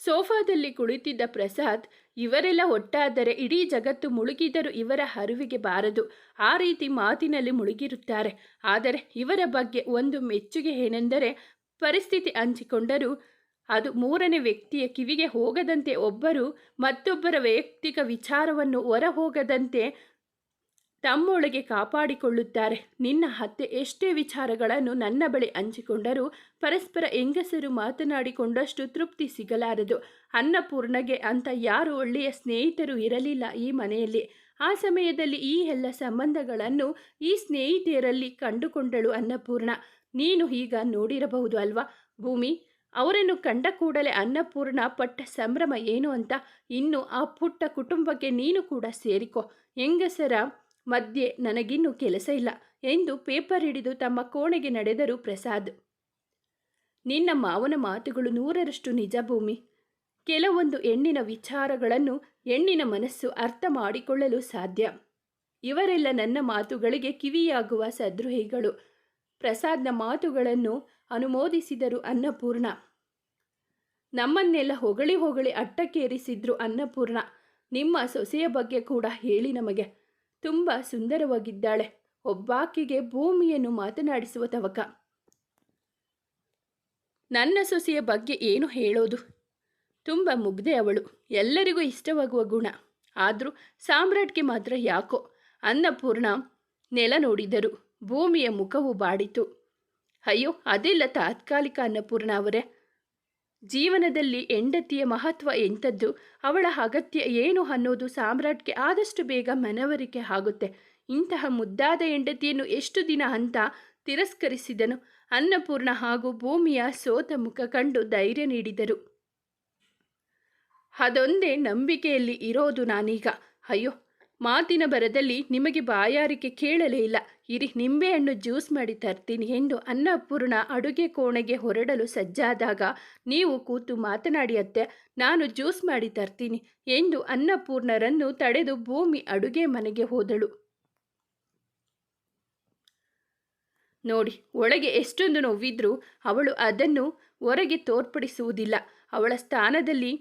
ಸೋಫಾದಲ್ಲಿ ಕುಳಿತಿದ್ದ ಪ್ರಸಾದ್, ಇವರೆಲ್ಲ ಒಟ್ಟಾದರೆ ಇಡೀ ಜಗತ್ತು ಮುಳುಗಿದರೂ ಇವರ ಹರಿವಿಗೆ ಬಾರದು. ಆ ರೀತಿ ಮಾತಿನಲ್ಲಿ ಮುಳುಗಿರುತ್ತಾರೆ. ಆದರೆ ಇವರ ಬಗ್ಗೆ ಒಂದು ಮೆಚ್ಚುಗೆ ಏನೆಂದರೆ, ಪರಿಸ್ಥಿತಿ ಹಂಚಿಕೊಂಡರೂ ಅದು ಮೂರನೇ ವ್ಯಕ್ತಿಯ ಕಿವಿಗೆ ಹೋಗದಂತೆ ಒಬ್ಬರು ಮತ್ತೊಬ್ಬರ ವೈಯಕ್ತಿಕ ವಿಚಾರವನ್ನು ಹೊರ ಹೋಗದಂತೆ ತಮ್ಮೊಳಗೆ ಕಾಪಾಡಿಕೊಳ್ಳುತ್ತಾರೆ. ನಿನ್ನ ಹತ್ತೆ ಎಷ್ಟೇ ವಿಚಾರಗಳನ್ನು ನನ್ನ ಬಳಿ ಹಂಚಿಕೊಂಡರೂ ಪರಸ್ಪರ ಹೆಂಗಸರು ಮಾತನಾಡಿಕೊಂಡಷ್ಟು ತೃಪ್ತಿ ಸಿಗಲಾರದು. ಅನ್ನಪೂರ್ಣಗೆ ಅಂತ ಯಾರು ಒಳ್ಳೆಯ ಸ್ನೇಹಿತರು ಇರಲಿಲ್ಲ ಈ ಮನೆಯಲ್ಲಿ. ಆ ಸಮಯದಲ್ಲಿ ಈ ಎಲ್ಲ ಸಂಬಂಧಗಳನ್ನು ಈ ಸ್ನೇಹಿತೆಯರಲ್ಲಿ ಕಂಡುಕೊಂಡಳು ಅನ್ನಪೂರ್ಣ. ನೀನು ಈಗ ನೋಡಿರಬಹುದು ಅಲ್ವಾ? ಭೂಮಿ, ಅವರನ್ನು ಕಂಡ ಕೂಡಲೇ ಅನ್ನಪೂರ್ಣ ಪಟ್ಟ ಸಂಭ್ರಮ ಏನು ಅಂತ? ಇನ್ನು ಆ ಪುಟ್ಟ ಕುಟುಂಬಕ್ಕೆ ನೀನು ಕೂಡ ಸೇರಿಕೋ. ಹೆಂಗಸರ ಮಧ್ಯೆ ನನಗಿನ್ನೂ ಕೆಲಸ ಇಲ್ಲ ಎಂದು ಪೇಪರ್ ಹಿಡಿದು ತಮ್ಮ ಕೋಣೆಗೆ ನಡೆದರು ಪ್ರಸಾದ್. ನಿನ್ನ ಮಾವನ ಮಾತುಗಳು ನೂರರಷ್ಟು ನಿಜ ಭೂಮಿ. ಕೆಲವೊಂದು ಹೆಣ್ಣಿನ ವಿಚಾರಗಳನ್ನು ಹೆಣ್ಣಿನ ಮನಸ್ಸು ಅರ್ಥ ಮಾಡಿಕೊಳ್ಳಲು ಸಾಧ್ಯ. ಇವರೆಲ್ಲ ನನ್ನ ಮಾತುಗಳಿಗೆ ಕಿವಿಯಾಗುವ ಸದ್ರೋಹಿಗಳು. ಪ್ರಸಾದ್ನ ಮಾತುಗಳನ್ನು ಅನುಮೋದಿಸಿದರು ಅನ್ನಪೂರ್ಣ. ನಮ್ಮನ್ನೆಲ್ಲ ಹೊಗಳಿ ಹೊಗಳಿ ಅಟ್ಟಕ್ಕೇರಿಸಿದ್ರು ಅನ್ನಪೂರ್ಣ. ನಿಮ್ಮ ಸೊಸೆಯ ಬಗ್ಗೆ ಕೂಡ ಹೇಳಿ ನಮಗೆ. ತುಂಬ ಸುಂದರವಾಗಿದ್ದಾಳೆ. ಒಬ್ಬಾಕಿಗೆ ಭೂಮಿಯನ್ನು ಮಾತನಾಡಿಸುವ ತವಕ. ನನ್ನ ಸೊಸೆಯ ಬಗ್ಗೆ ಏನು ಹೇಳೋದು? ತುಂಬ ಮುಗ್ದೆ ಅವಳು. ಎಲ್ಲರಿಗೂ ಇಷ್ಟವಾಗುವ ಗುಣ. ಆದರೂ ಸಾಮ್ರಾಟ್ಗೆ ಮಾತ್ರ ಯಾಕೋ ಅನ್ನಪೂರ್ಣ ನೆಲ ನೋಡಿದರು. ಭೂಮಿಯ ಮುಖವು ಬಾಡಿತು. ಅಯ್ಯೋ, ಅದೆಲ್ಲ ತಾತ್ಕಾಲಿಕ ಅನ್ನಪೂರ್ಣ ಅವರೇ. ಜೀವನದಲ್ಲಿ ಹೆಂಡತಿಯ ಮಹತ್ವ ಎಂಥದ್ದು, ಅವಳ ಅಗತ್ಯ ಏನು ಅನ್ನೋದು ಸಾಮ್ರಾಟ್ಗೆ ಆದಷ್ಟು ಬೇಗ ಮನವರಿಕೆ ಆಗುತ್ತೆ. ಇಂತಹ ಮುದ್ದಾದ ಹೆಂಡತಿಯನ್ನು ಎಷ್ಟು ದಿನ ಅಂತ ತಿರಸ್ಕರಿಸಿದನು. ಅನ್ನಪೂರ್ಣ ಹಾಗೂ ಭೂಮಿಯ ಸೋತ ಮುಖ ಕಂಡು ಧೈರ್ಯ ನೀಡಿದರು. ಅದೊಂದೇ ನಂಬಿಕೆಯಲ್ಲಿ ಇರೋದು ನಾನೀಗ. ಅಯ್ಯೋ, ಮಾತಿನ ಬರದಲ್ಲಿ ನಿಮಗೆ ಬಾಯಾರಿಕೆ ಕೇಳಲೇ ಇಲ್ಲ. ಇರಿ ನಿಂಬೆಹಣ್ಣು ಜ್ಯೂಸ್ ಮಾಡಿ ತರ್ತೀನಿ ಎಂದು ಅನ್ನಪೂರ್ಣ ಅಡುಗೆ ಕೋಣೆಗೆ ಹೊರಡಲು ಸಜ್ಜಾದಾಗ, ನೀವು ಕೂತು ಮಾತನಾಡಿ ಅತ್ತೆ ನಾನು ಜ್ಯೂಸ್ ಮಾಡಿ ತರ್ತೀನಿ ಎಂದು ಅನ್ನಪೂರ್ಣರನ್ನು ತಡೆದು ಭೂಮಿ ಅಡುಗೆ ಮನೆಗೆ ಹೋದಳು. ನೋಡಿ, ಒಳಗೆ ಎಷ್ಟೊಂದು ನೋವಿದ್ರೂ ಅವಳು ಅದನ್ನು ಹೊರಗೆ ತೋರ್ಪಡಿಸುವುದಿಲ್ಲ. ಅವಳ ಸ್ಥಾನದಲ್ಲಿ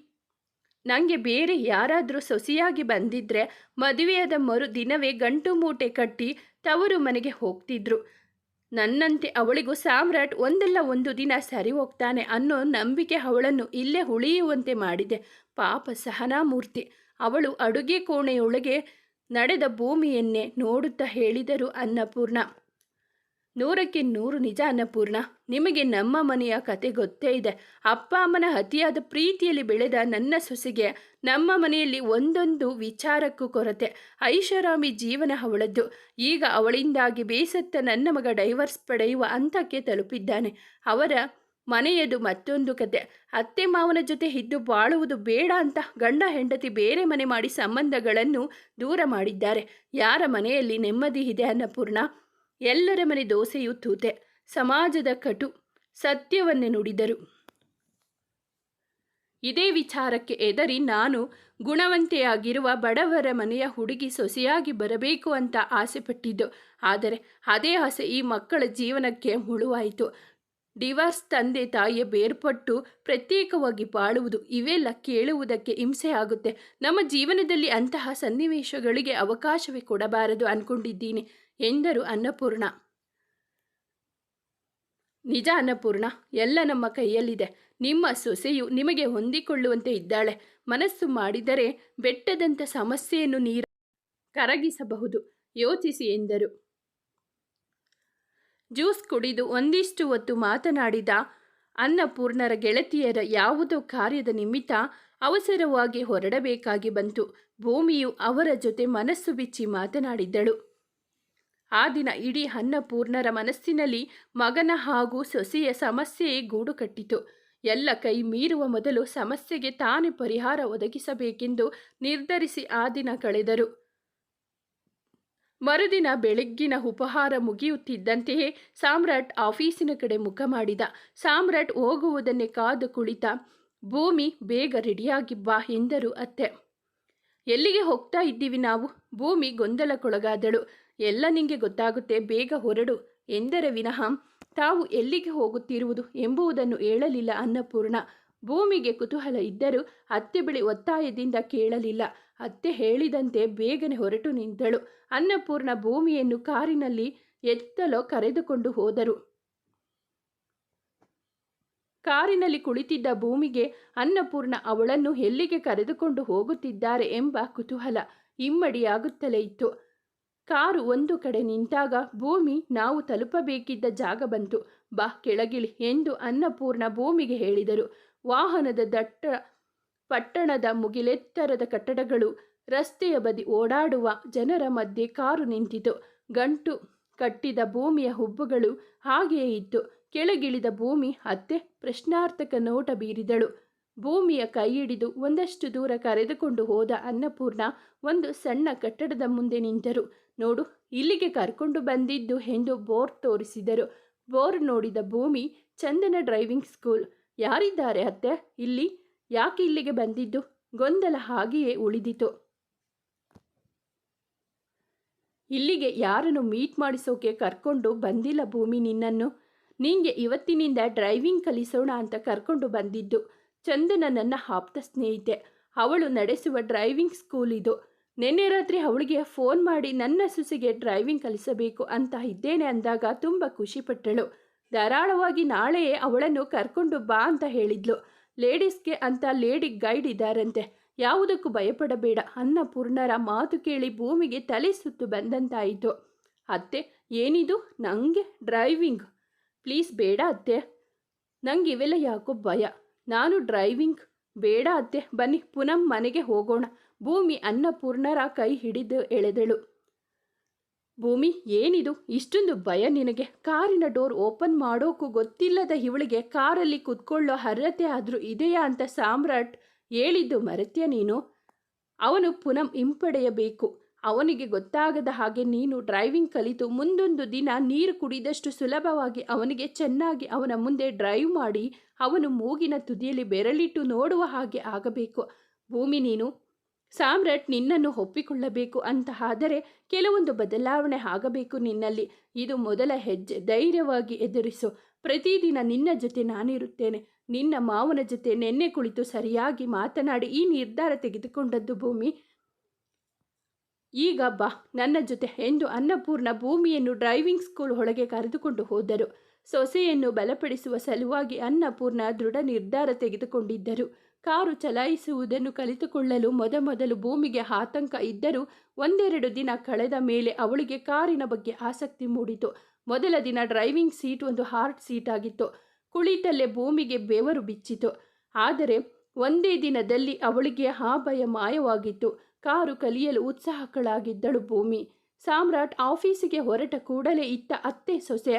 ನನಗೆ ಬೇರೆ ಯಾರಾದರೂ ಸೊಸೆಯಾಗಿ ಬಂದಿದ್ದರೆ ಮದುವೆಯಾದ ಮರು ದಿನವೇ ಗಂಟು ಮೂಟೆ ಕಟ್ಟಿ ತವರು ಮನೆಗೆ ಹೋಗ್ತಿದ್ರು. ನನ್ನಂತೆ ಅವಳಿಗೂ ಸಾಮ್ರಾಟ್ ಒಂದಲ್ಲ ಒಂದು ದಿನ ಸರಿ ಹೋಗ್ತಾನೆ ಅನ್ನೋ ನಂಬಿಕೆ ಅವಳನ್ನು ಇಲ್ಲೇ ಉಳಿಯುವಂತೆ ಮಾಡಿದೆ. ಪಾಪ ಸಹನಾಮೂರ್ತಿ, ಅವಳು ಅಡುಗೆ ಕೋಣೆಯೊಳಗೆ ನಡೆದ ಭೂಮಿಯನ್ನೇ ನೋಡುತ್ತಾ ಹೇಳಿದರು ಅನ್ನಪೂರ್ಣ. ನೂರಕ್ಕೆ ನೂರು ನಿಜ ಅನ್ನಪೂರ್ಣ ನಿಮಗೆ ನಮ್ಮ ಮನೆಯ ಕತೆ ಗೊತ್ತೇ ಇದೆ. ಅಪ್ಪ ಅಮ್ಮನ ಅತಿಯಾದ ಪ್ರೀತಿಯಲ್ಲಿ ಬೆಳೆದ ನನ್ನ ಸೊಸೆಗೆ ನಮ್ಮ ಮನೆಯಲ್ಲಿ ಒಂದೊಂದು ವಿಚಾರಕ್ಕೂ ಕೊರತೆ. ಐಷಾರಾಮಿ ಜೀವನ ಅವಳದ್ದು. ಈಗ ಅವಳಿಂದಾಗಿ ಬೇಸತ್ತ ನನ್ನ ಮಗ ಡೈವರ್ಸ್ ಪಡೆಯುವ ಹಂತಕ್ಕೆ ತಲುಪಿದ್ದಾನೆ. ಅವರ ಮನೆಯದು ಮತ್ತೊಂದು ಕತೆ. ಅತ್ತೆ ಮಾವನ ಜೊತೆ ಇದ್ದು ಬಾಳುವುದು ಬೇಡ ಅಂತ ಗಂಡ ಹೆಂಡತಿ ಬೇರೆ ಮನೆ ಮಾಡಿ ಸಂಬಂಧಗಳನ್ನು ದೂರ ಮಾಡಿದ್ದಾರೆ. ಯಾರ ಮನೆಯಲ್ಲಿ ನೆಮ್ಮದಿ ಇದೆ ಅನ್ನಪೂರ್ಣ ಎಲ್ಲರ ಮನೆ ದೋಸೆಯು ತೂತೆ. ಸಮಾಜದ ಕಟು ಸತ್ಯವನ್ನೇ ನುಡಿದರು. ಇದೇ ವಿಚಾರಕ್ಕೆ ಎದರಿ ನಾನು ಗುಣವಂತೆಯಾಗಿರುವ ಬಡವರ ಮನೆಯ ಹುಡುಗಿ ಸೊಸೆಯಾಗಿ ಬರಬೇಕು ಅಂತ ಆಸೆಪಟ್ಟಿದ್ದು. ಆದರೆ ಅದೇ ಆಸೆ ಈ ಮಕ್ಕಳ ಜೀವನಕ್ಕೆ ಮುಳುವಾಯಿತು. ಡಿವಾರ್ಸ್ ತಂದೆ ತಾಯಿಯ ಬೇರ್ಪಟ್ಟು ಪ್ರತ್ಯೇಕವಾಗಿ ಬಾಳುವುದು ಇವೆಲ್ಲ ಕೇಳುವುದಕ್ಕೆ ಹಿಂಸೆ ಆಗುತ್ತೆ. ನಮ್ಮ ಜೀವನದಲ್ಲಿ ಅಂತಹ ಸನ್ನಿವೇಶಗಳಿಗೆ ಅವಕಾಶವೇ ಕೊಡಬಾರದು ಅಂದ್ಕೊಂಡಿದ್ದೀನಿ ಎಂದರು ಅನ್ನಪೂರ್ಣ. ನಿಜ ಅನ್ನಪೂರ್ಣ, ಎಲ್ಲ ನಮ್ಮ ಕೈಯಲ್ಲಿದೆ. ನಿಮ್ಮ ಸೊಸೆಯು ನಿಮಗೆ ಹೊಂದಿಕೊಳ್ಳುವಂತೆ ಇದ್ದಾಳೆ. ಮನಸ್ಸು ಮಾಡಿದರೆ ಬೆಟ್ಟದಂಥ ಸಮಸ್ಯೆಯನ್ನು ನೀರ ಕರಗಿಸಬಹುದು, ಯೋಚಿಸಿ ಎಂದರು. ಜ್ಯೂಸ್ ಕುಡಿದು ಒಂದಿಷ್ಟು ಹೊತ್ತು ಮಾತನಾಡಿದ ಅನ್ನಪೂರ್ಣರ ಗೆಳತಿಯರ ಯಾವುದೋ ಕಾರ್ಯದ ನಿಮಿತ್ತ ಅವಸರವಾಗಿ ಹೊರಡಬೇಕಾಗಿ ಬಂತು. ಭೂಮಿಯು ಅವರ ಜೊತೆ ಮನಸ್ಸು ಬಿಚ್ಚಿ ಮಾತನಾಡಿದ್ದಳು. ಆ ದಿನ ಇಡೀ ಅನ್ನಪೂರ್ಣರ ಮನಸ್ಸಿನಲ್ಲಿ ಮಗನ ಹಾಗೂ ಸೊಸೆಯ ಸಮಸ್ಯೆಯೇ ಗೂಡು ಕಟ್ಟಿತು ಎಲ್ಲ ಕೈ ಮೀರುವ ಮೊದಲು ಸಮಸ್ಯೆಗೆ ತಾನೇ ಪರಿಹಾರ ಒದಗಿಸಬೇಕೆಂದು ನಿರ್ಧರಿಸಿ ಆ ದಿನ ಕಳೆದರು. ಮರುದಿನ ಬೆಳಗ್ಗಿನ ಉಪಹಾರ ಮುಗಿಯುತ್ತಿದ್ದಂತೆಯೇ ಸಾಮ್ರಾಟ್ ಆಫೀಸಿನ ಕಡೆ ಮುಖ ಮಾಡಿದ. ಸಾಮ್ರಾಟ್ ಹೋಗುವುದನ್ನೇ ಕಾದು ಕುಳಿತ, ಭೂಮಿ, ಬೇಗ ರೆಡಿಯಾಗಿ ಬಾ ಎಂದರು ಅತ್ತೆ. ಎಲ್ಲಿಗೆ ಹೋಗ್ತಾ ಇದ್ದೀವಿ ನಾವು? ಭೂಮಿ ಗೊಂದಲಕ್ಕೊಳಗಾದಳು. ಎಲ್ಲ ನಿಂಗೆ ಗೊತ್ತಾಗುತ್ತೆ. ಬೇಗ ಹೊರಡು. ಎಂದರೆ ವಿನಃ ತಾವು ಎಲ್ಲಿಗೆ ಹೋಗುತ್ತಿರುವುದು ಎಂಬುದನ್ನು ಹೇಳಲಿಲ್ಲ ಅನ್ನಪೂರ್ಣ ಭೂಮಿಗೆ ಕುತೂಹಲ ಇದ್ದರೂ ಅತ್ತೆ ಬಿಳಿ ಒತ್ತಾಯದಿಂದ ಕೇಳಲಿಲ್ಲ. ಅತ್ತೆ ಹೇಳಿದಂತೆ ಬೇಗನೆ ಹೊರಟು ನಿಂತಳು. ಅನ್ನಪೂರ್ಣ ಭೂಮಿಯನ್ನು ಕಾರಿನಲ್ಲಿ ಎತ್ತಲೋ ಕರೆದುಕೊಂಡು ಹೋದರು. ಕಾರಿನಲ್ಲಿ ಕುಳಿತಿದ್ದ ಭೂಮಿಗೆ ಅನ್ನಪೂರ್ಣ ಅವಳನ್ನು ಎಲ್ಲಿಗೆ ಕರೆದುಕೊಂಡು ಹೋಗುತ್ತಿದ್ದಾರೆ ಎಂಬ ಕುತೂಹಲ ಇಮ್ಮಡಿಯಾಗುತ್ತಲೇ ಇತ್ತು. ಕಾರು ಒಂದು ಕಡೆ ನಿಂತಾಗ ಭೂಮಿ ನಾವು ತಲುಪಬೇಕಿದ್ದ ಜಾಗ ಬಂತು. ಬಾ ಕೆಳಗಿಳಿ ಎಂದು ಅನ್ನಪೂರ್ಣ ಭೂಮಿಗೆ ಹೇಳಿದರು. ವಾಹನದ ದಟ್ಟ ಪಟ್ಟಣದ ಮುಗಿಲೆತ್ತರದ ಕಟ್ಟಡಗಳು, ರಸ್ತೆಯ ಬದಿ ಓಡಾಡುವ ಜನರ ಮಧ್ಯೆ ಕಾರು ನಿಂತಿತು. ಗಂಟು ಕಟ್ಟಿದ ಭೂಮಿಯ ಹುಬ್ಬುಗಳು ಹಾಗೆಯೇ ಇತ್ತು. ಕೆಳಗಿಳಿದ ಭೂಮಿ ಅತ್ತೆ ಪ್ರಶ್ನಾರ್ಥಕ ನೋಟ ಬೀರಿದಳು. ಭೂಮಿಯ ಕೈ ಹಿಡಿದು ಒಂದಷ್ಟು ದೂರ ಕರೆದುಕೊಂಡು ಹೋದ ಅನ್ನಪೂರ್ಣ ಒಂದು ಸಣ್ಣ ಕಟ್ಟಡದ ಮುಂದೆ ನಿಂತರು. ನೋಡು, ಇಲ್ಲಿಗೆ ಕರ್ಕೊಂಡು ಬಂದಿದ್ದು ಎಂದು ಬೋರ್ ತೋರಿಸಿದರು. ಬೋರ್ ನೋಡಿದ ಭೂಮಿ ಚಂದನ ಡ್ರೈವಿಂಗ್ ಸ್ಕೂಲ್. ಯಾರಿದ್ದಾರೆ ಅತ್ತೆ? ಇಲ್ಲಿ? ಯಾಕೆ ಇಲ್ಲಿಗೆ ಬಂದಿದ್ದು? ಗೊಂದಲ ಹಾಗೆಯೇ ಉಳಿದಿತು. ಇಲ್ಲಿಗೆ ಯಾರನ್ನು ಮೀಟ್ ಮಾಡಿಸೋಕೆ ಕರ್ಕೊಂಡು ಬಂದಿಲ್ಲ ಭೂಮಿ ನಿನ್ನನ್ನು. ನಿಂಗೆ ಇವತ್ತಿನಿಂದ ಡ್ರೈವಿಂಗ್ ಕಲಿಸೋಣ ಅಂತ ಕರ್ಕೊಂಡು ಬಂದಿದ್ದು. ಚಂದನ ನನ್ನ ಆಪ್ತ ಸ್ನೇಹಿತೆ. ಅವಳು ನಡೆಸುವ ಡ್ರೈವಿಂಗ್ ಸ್ಕೂಲ್ ಇದು. ನಿನ್ನೆ ರಾತ್ರಿ ಅವಳಿಗೆ ಫೋನ್ ಮಾಡಿ ನನ್ನ ಸೊಸೆಗೆ ಡ್ರೈವಿಂಗ್ ಕಲಿಸಬೇಕು ಅಂತ ಇದ್ದೇನೆ ಅಂದಾಗ ತುಂಬ ಖುಷಿಪಟ್ಟಳು ಧಾರಾಳವಾಗಿ ನಾಳೆಯೇ ಅವಳನ್ನು ಕರ್ಕೊಂಡು ಬಾ ಅಂತ ಹೇಳಿದ್ಲು. ಲೇಡೀಸ್ಗೆ ಅಂತ ಲೇಡಿ ಗೈಡ್ ಇದ್ದಾರಂತೆ. ಯಾವುದಕ್ಕೂ ಭಯಪಡಬೇಡ ಅನ್ನಪೂರ್ಣರ ಮಾತು ಕೇಳಿ ಭೂಮಿಗೆ ತಲೆ ಸುತ್ತು ಬಂದಂತಾಯಿತು. ಅತ್ತೆ, ಏನಿದು? ನನಗೆ ಡ್ರೈವಿಂಗ್. ಪ್ಲೀಸ್ ಬೇಡ ಅತ್ತೆ. ನಂಗೆ ಇವೆಲ್ಲ ಯಾಕೋ ಭಯ. ನಾನು ಡ್ರೈವಿಂಗ್ ಬೇಡ ಅತ್ತೆ. ಬನ್ನಿ, ಪುನಃ ಮನೆಗೆ ಹೋಗೋಣ. ಭೂಮಿ ಅನ್ನಪೂರ್ಣರ ಕೈ ಹಿಡಿದು ಎಳೆದಳು. ಭೂಮಿ, ಏನಿದು? ಇಷ್ಟೊಂದು ಭಯ ನಿನಗೆ. ಕಾರಿನ ಡೋರ್ ಓಪನ್ ಮಾಡೋಕ್ಕೂ ಗೊತ್ತಿಲ್ಲದ ಇವಳಿಗೆ ಕಾರಲ್ಲಿ ಕುತ್ಕೊಳ್ಳೋ ಅರ್ಹತೆ ಆದರೂ ಇದೆಯಾ ಅಂತ ಸಾಮ್ರಾಟ್ ಹೇಳಿದ್ದು ಮರೆತ್ಯ ನೀನು? ಅವನು ಪುನಃ ಹಿಂಪಡೆಯಬೇಕು. ಅವನಿಗೆ ಗೊತ್ತಾಗದ ಹಾಗೆ ನೀನು ಡ್ರೈವಿಂಗ್ ಕಲಿತು ಮುಂದೊಂದು ದಿನ ನೀರು ಕುಡಿದಷ್ಟು ಸುಲಭವಾಗಿ ಅವನಿಗೆ ಚೆನ್ನಾಗಿ ಅವನ ಮುಂದೆ ಡ್ರೈವ್ ಮಾಡಿ ಅವನು ಮೂಗಿನ ತುದಿಯಲ್ಲಿ ಬೆರಳಿಟ್ಟು ನೋಡುವ ಹಾಗೆ ಆಗಬೇಕು. ಭೂಮಿ ನೀನು, ಸಾಮ್ರಾಟ್ ನಿನ್ನನ್ನು ಒಪ್ಪಿಕೊಳ್ಳಬೇಕು ಅಂತ ಆದರೆ ಕೆಲವೊಂದು ಬದಲಾವಣೆ ಆಗಬೇಕು ನಿನ್ನಲ್ಲಿ. ಇದು ಮೊದಲ ಹೆಜ್ಜೆ ಧೈರ್ಯವಾಗಿ ಎದುರಿಸು. ಪ್ರತಿದಿನ ನಿನ್ನ ಜೊತೆ ನಾನಿರುತ್ತೇನೆ. ನಿನ್ನ ಮಾವನ ಜೊತೆ ನೆನ್ನೆ ಕುಳಿತು ಸರಿಯಾಗಿ ಮಾತನಾಡಿ ಈ ನಿರ್ಧಾರ ತೆಗೆದುಕೊಂಡದ್ದು ಭೂಮಿ. ಈಗ ಬಾ, ನನ್ನ ಜೊತೆ ಎಂದು ಅನ್ನಪೂರ್ಣ ಭೂಮಿಯನ್ನು ಡ್ರೈವಿಂಗ್ ಸ್ಕೂಲ್ ಒಳಗೆ ಕರೆದುಕೊಂಡು ಹೋದರು. ಸೊಸೆಯನ್ನು ಬಲಪಡಿಸುವ ಸಲುವಾಗಿ ಅನ್ನಪೂರ್ಣ ದೃಢ ನಿರ್ಧಾರ ತೆಗೆದುಕೊಂಡಿದ್ದರು. ಕಾರು ಚಲಾಯಿಸುವುದನ್ನು ಕಲಿತುಕೊಳ್ಳಲು ಮೊದಮೊದಲು ಭೂಮಿಗೆ ಆತಂಕ ಇದ್ದರೂ ಒಂದೆರಡು ದಿನ ಕಳೆದ ಮೇಲೆ ಅವಳಿಗೆ ಕಾರಿನ ಬಗ್ಗೆ ಆಸಕ್ತಿ ಮೂಡಿತು. ಮೊದಲ ದಿನ ಡ್ರೈವಿಂಗ್ ಸೀಟ್ ಒಂದು ಹಾರ್ಟ್ ಸೀಟ್ ಆಗಿತ್ತು. ಕುಳಿತಲ್ಲೇ ಭೂಮಿಗೆ ಬೆವರು ಬಿಚ್ಚಿತು. ಆದರೆ ಒಂದೇ ದಿನದಲ್ಲಿ ಅವಳಿಗೆ ಆ ಭಯ ಮಾಯವಾಗಿತ್ತು. ಕಾರು ಕಲಿಯಲು ಉತ್ಸಾಹಕಳಾಗಿದ್ದಳು ಭೂಮಿ. ಸಾಮ್ರಾಟ್ ಆಫೀಸಿಗೆ ಹೊರಟ ಕೂಡಲೇ ಇತ್ತ ಅತ್ತೆ ಸೊಸೆ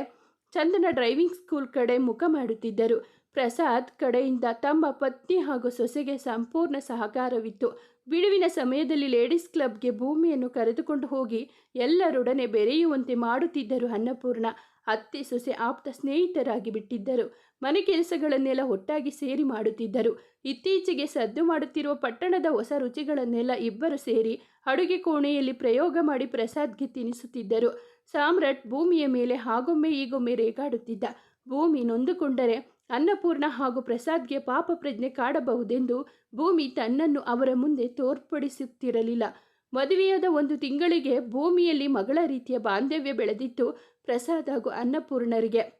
ಚಂದನ ಡ್ರೈವಿಂಗ್ ಸ್ಕೂಲ್ ಕಡೆ ಮುಖ ಮಾಡುತ್ತಿದ್ದರು. ಪ್ರಸಾದ್ ಕಡೆಯಿಂದ ತಮ್ಮ ಪತ್ನಿ ಹಾಗೂ ಸೊಸೆಗೆ ಸಂಪೂರ್ಣ ಸಹಕಾರವಿತ್ತು. ಬಿಡುವಿನ ಸಮಯದಲ್ಲಿ ಲೇಡೀಸ್ ಕ್ಲಬ್ಗೆ ಭೂಮಿಯನ್ನು ಕರೆದುಕೊಂಡು ಹೋಗಿ ಎಲ್ಲರೊಡನೆ ಬೆರೆಯುವಂತೆ ಮಾಡುತ್ತಿದ್ದರು ಅನ್ನಪೂರ್ಣ. ಅತ್ತೆ ಸೊಸೆ ಆಪ್ತ ಸ್ನೇಹಿತರಾಗಿ ಬಿಟ್ಟಿದ್ದರು. ಮನೆ ಕೆಲಸಗಳನ್ನೆಲ್ಲ ಒಟ್ಟಾಗಿ ಸೇರಿ ಮಾಡುತ್ತಿದ್ದರು. ಇತ್ತೀಚೆಗೆ ಸದ್ದು ಮಾಡುತ್ತಿರುವ ಪಟ್ಟಣದ ಹೊಸ ರುಚಿಗಳನ್ನೆಲ್ಲ ಇಬ್ಬರು ಸೇರಿ ಅಡುಗೆ ಕೋಣೆಯಲ್ಲಿ ಪ್ರಯೋಗ ಮಾಡಿ ಪ್ರಸಾದ್ಗೆ ತಿನ್ನಿಸುತ್ತಿದ್ದರು ಸಾಮ್ರಾಟ್ ಭೂಮಿಯ ಮೇಲೆ ಹಾಗೊಮ್ಮೆ ಈಗೊಮ್ಮೆ ರೇಗಾಡುತ್ತಿದ್ದ. ಭೂಮಿ ನೊಂದುಕೊಂಡರೆ ಅನ್ನಪೂರ್ಣ ಹಾಗೂ ಪ್ರಸಾದ್ಗೆ ಪಾಪ ಪ್ರಜ್ಞೆ ಕಾಡಬಹುದೆಂದು ಭೂಮಿ ತನ್ನನ್ನು ಅವರ ಮುಂದೆ ತೋರ್ಪಡಿಸುತ್ತಿರಲಿಲ್ಲ. ಮದುವೆಯಾದ ಒಂದು ತಿಂಗಳಿಗೆ ಭೂಮಿಯಲ್ಲಿ ಮಗಳ ರೀತಿಯ ಬಾಂಧವ್ಯ ಬೆಳೆದಿತ್ತು ಪ್ರಸಾದ್ ಹಾಗೂ ಅನ್ನಪೂರ್ಣರಿಗೆ.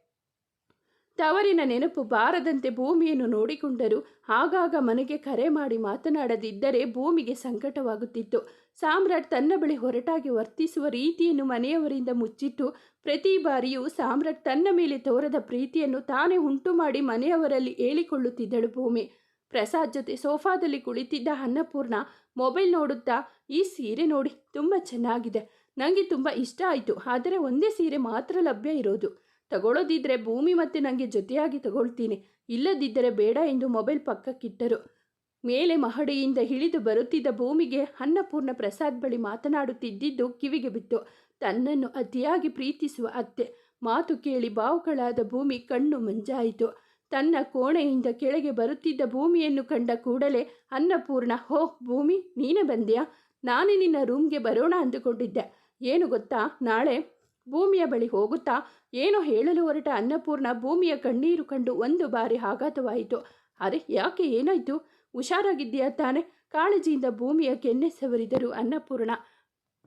ತವರಿನ ನೆನಪು ಬಾರದಂತೆ ಭೂಮಿಯನ್ನು ನೋಡಿಕೊಂಡರು. ಆಗಾಗ ಮನೆಗೆ ಕರೆ ಮಾಡಿ ಮಾತನಾಡದಿದ್ದರೆ ಭೂಮಿಗೆ ಸಂಕಟವಾಗುತ್ತಿತ್ತು. ಸಾಮ್ರಾಟ್ ತನ್ನ ಬಳಿ ಹೊರಟಾಗಿ ವರ್ತಿಸುವ ರೀತಿಯನ್ನು ಮನೆಯವರಿಂದ ಮುಚ್ಚಿಟ್ಟು, ಪ್ರತಿ ಬಾರಿಯೂ ಸಾಮ್ರಾಟ್ ತನ್ನ ಮೇಲೆ ತೋರದ ಪ್ರೀತಿಯನ್ನು ತಾನೇ ಉಂಟು ಮಾಡಿ ಮನೆಯವರಲ್ಲಿ ಹೇಳಿಕೊಳ್ಳುತ್ತಿದ್ದಳು ಭೂಮಿ. ಪ್ರಸಾದ್ ಜೊತೆ ಸೋಫಾದಲ್ಲಿ ಕುಳಿತಿದ್ದ ಅನ್ನಪೂರ್ಣ, ಮೊಬೈಲ್ ನೋಡುತ್ತಾ? ಈ ಸೀರೆ ನೋಡಿ, ತುಂಬ ಚೆನ್ನಾಗಿದೆ. ನನಗೆ ತುಂಬ ಇಷ್ಟ ಆಯಿತು. ಆದರೆ ಒಂದೇ ಸೀರೆ ಮಾತ್ರ ಲಭ್ಯ ಇರೋದು. ತಗೊಳ್ಳೋದಿದ್ರೆ ಭೂಮಿ ಮತ್ತೆ ನನಗೆ ಜೊತೆಯಾಗಿ ತಗೊಳ್ತೀನಿ. ಇಲ್ಲದಿದ್ದರೆ ಬೇಡ ಎಂದು ಮೊಬೈಲ್ ಪಕ್ಕಕ್ಕಿಟ್ಟರು. ಮೇಲೆ ಮಹಡಿಯಿಂದ ಇಳಿದು ಬರುತ್ತಿದ್ದ ಭೂಮಿಗೆ ಅನ್ನಪೂರ್ಣ ಪ್ರಸಾದ್ ಬಳಿ ಮಾತನಾಡುತ್ತಿದ್ದಿದ್ದು ಕಿವಿಗೆ ಬಿತ್ತು. ತನ್ನನ್ನು ಅತಿಯಾಗಿ ಪ್ರೀತಿಸುವ ಅತ್ತೆ. ಮಾತು ಕೇಳಿ ಬಾವುಗಳಾದ ಭೂಮಿ ಕಣ್ಣು ಮಂಜಾಯಿತು. ತನ್ನ ಕೋಣೆಯಿಂದ ಕೆಳಗೆ ಬರುತ್ತಿದ್ದ ಭೂಮಿಯನ್ನು ಕಂಡ ಕೂಡಲೇ ಅನ್ನಪೂರ್ಣ, ಹೋ, ಭೂಮಿ, ನೀನೇ ಬಂದ್ಯಾ? ನಾನೇ ನಿನ್ನ ರೂಮ್ಗೆ ಬರೋಣ ಅಂದುಕೊಂಡಿದ್ದೆ. ಏನು ಗೊತ್ತಾ? ನಾಳೆ ಭೂಮಿಯ ಬಳಿ ಹೋಗುತ್ತಾ ಏನೋ ಹೇಳಲು ಹೊರಟ ಅನ್ನಪೂರ್ಣ ಭೂಮಿಯ ಕಣ್ಣೀರು ಕಂಡು ಒಂದು ಬಾರಿ ಆಘಾತವಾಯಿತು. ಅರೆ, ಯಾಕೆ ಏನಾಯಿತು? ಹುಷಾರಾಗಿದ್ದೀಯಾ ತಾನೆ? ಕಾಳಜಿಯಿಂದ ಭೂಮಿಯ ಕೆನ್ನೆ ಸವರಿದರು ಅನ್ನಪೂರ್ಣ.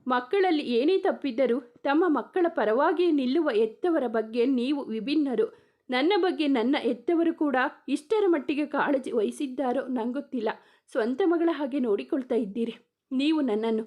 ಮಕ್ಕಳಲ್ಲಿ ಏನೇ ತಪ್ಪಿದ್ದರೂ ತಮ್ಮ ಮಕ್ಕಳ ಪರವಾಗಿ ನಿಲ್ಲುವ ಎತ್ತವರ ಬಗ್ಗೆ ನೀವು ವಿಭಿನ್ನರು. ನನ್ನ ಬಗ್ಗೆ ನನ್ನ ಎತ್ತವರು ಕೂಡ ಇಷ್ಟರ ಮಟ್ಟಿಗೆ ಕಾಳಜಿ ವಹಿಸಿದ್ದಾರೋ ನಂಗೊತ್ತಿಲ್ಲ. ಸ್ವಂತ ಮಗಳ ಹಾಗೆ ನೋಡಿಕೊಳ್ತಾ ಇದ್ದೀರಿ. ನೀವು ನನ್ನನ್ನು.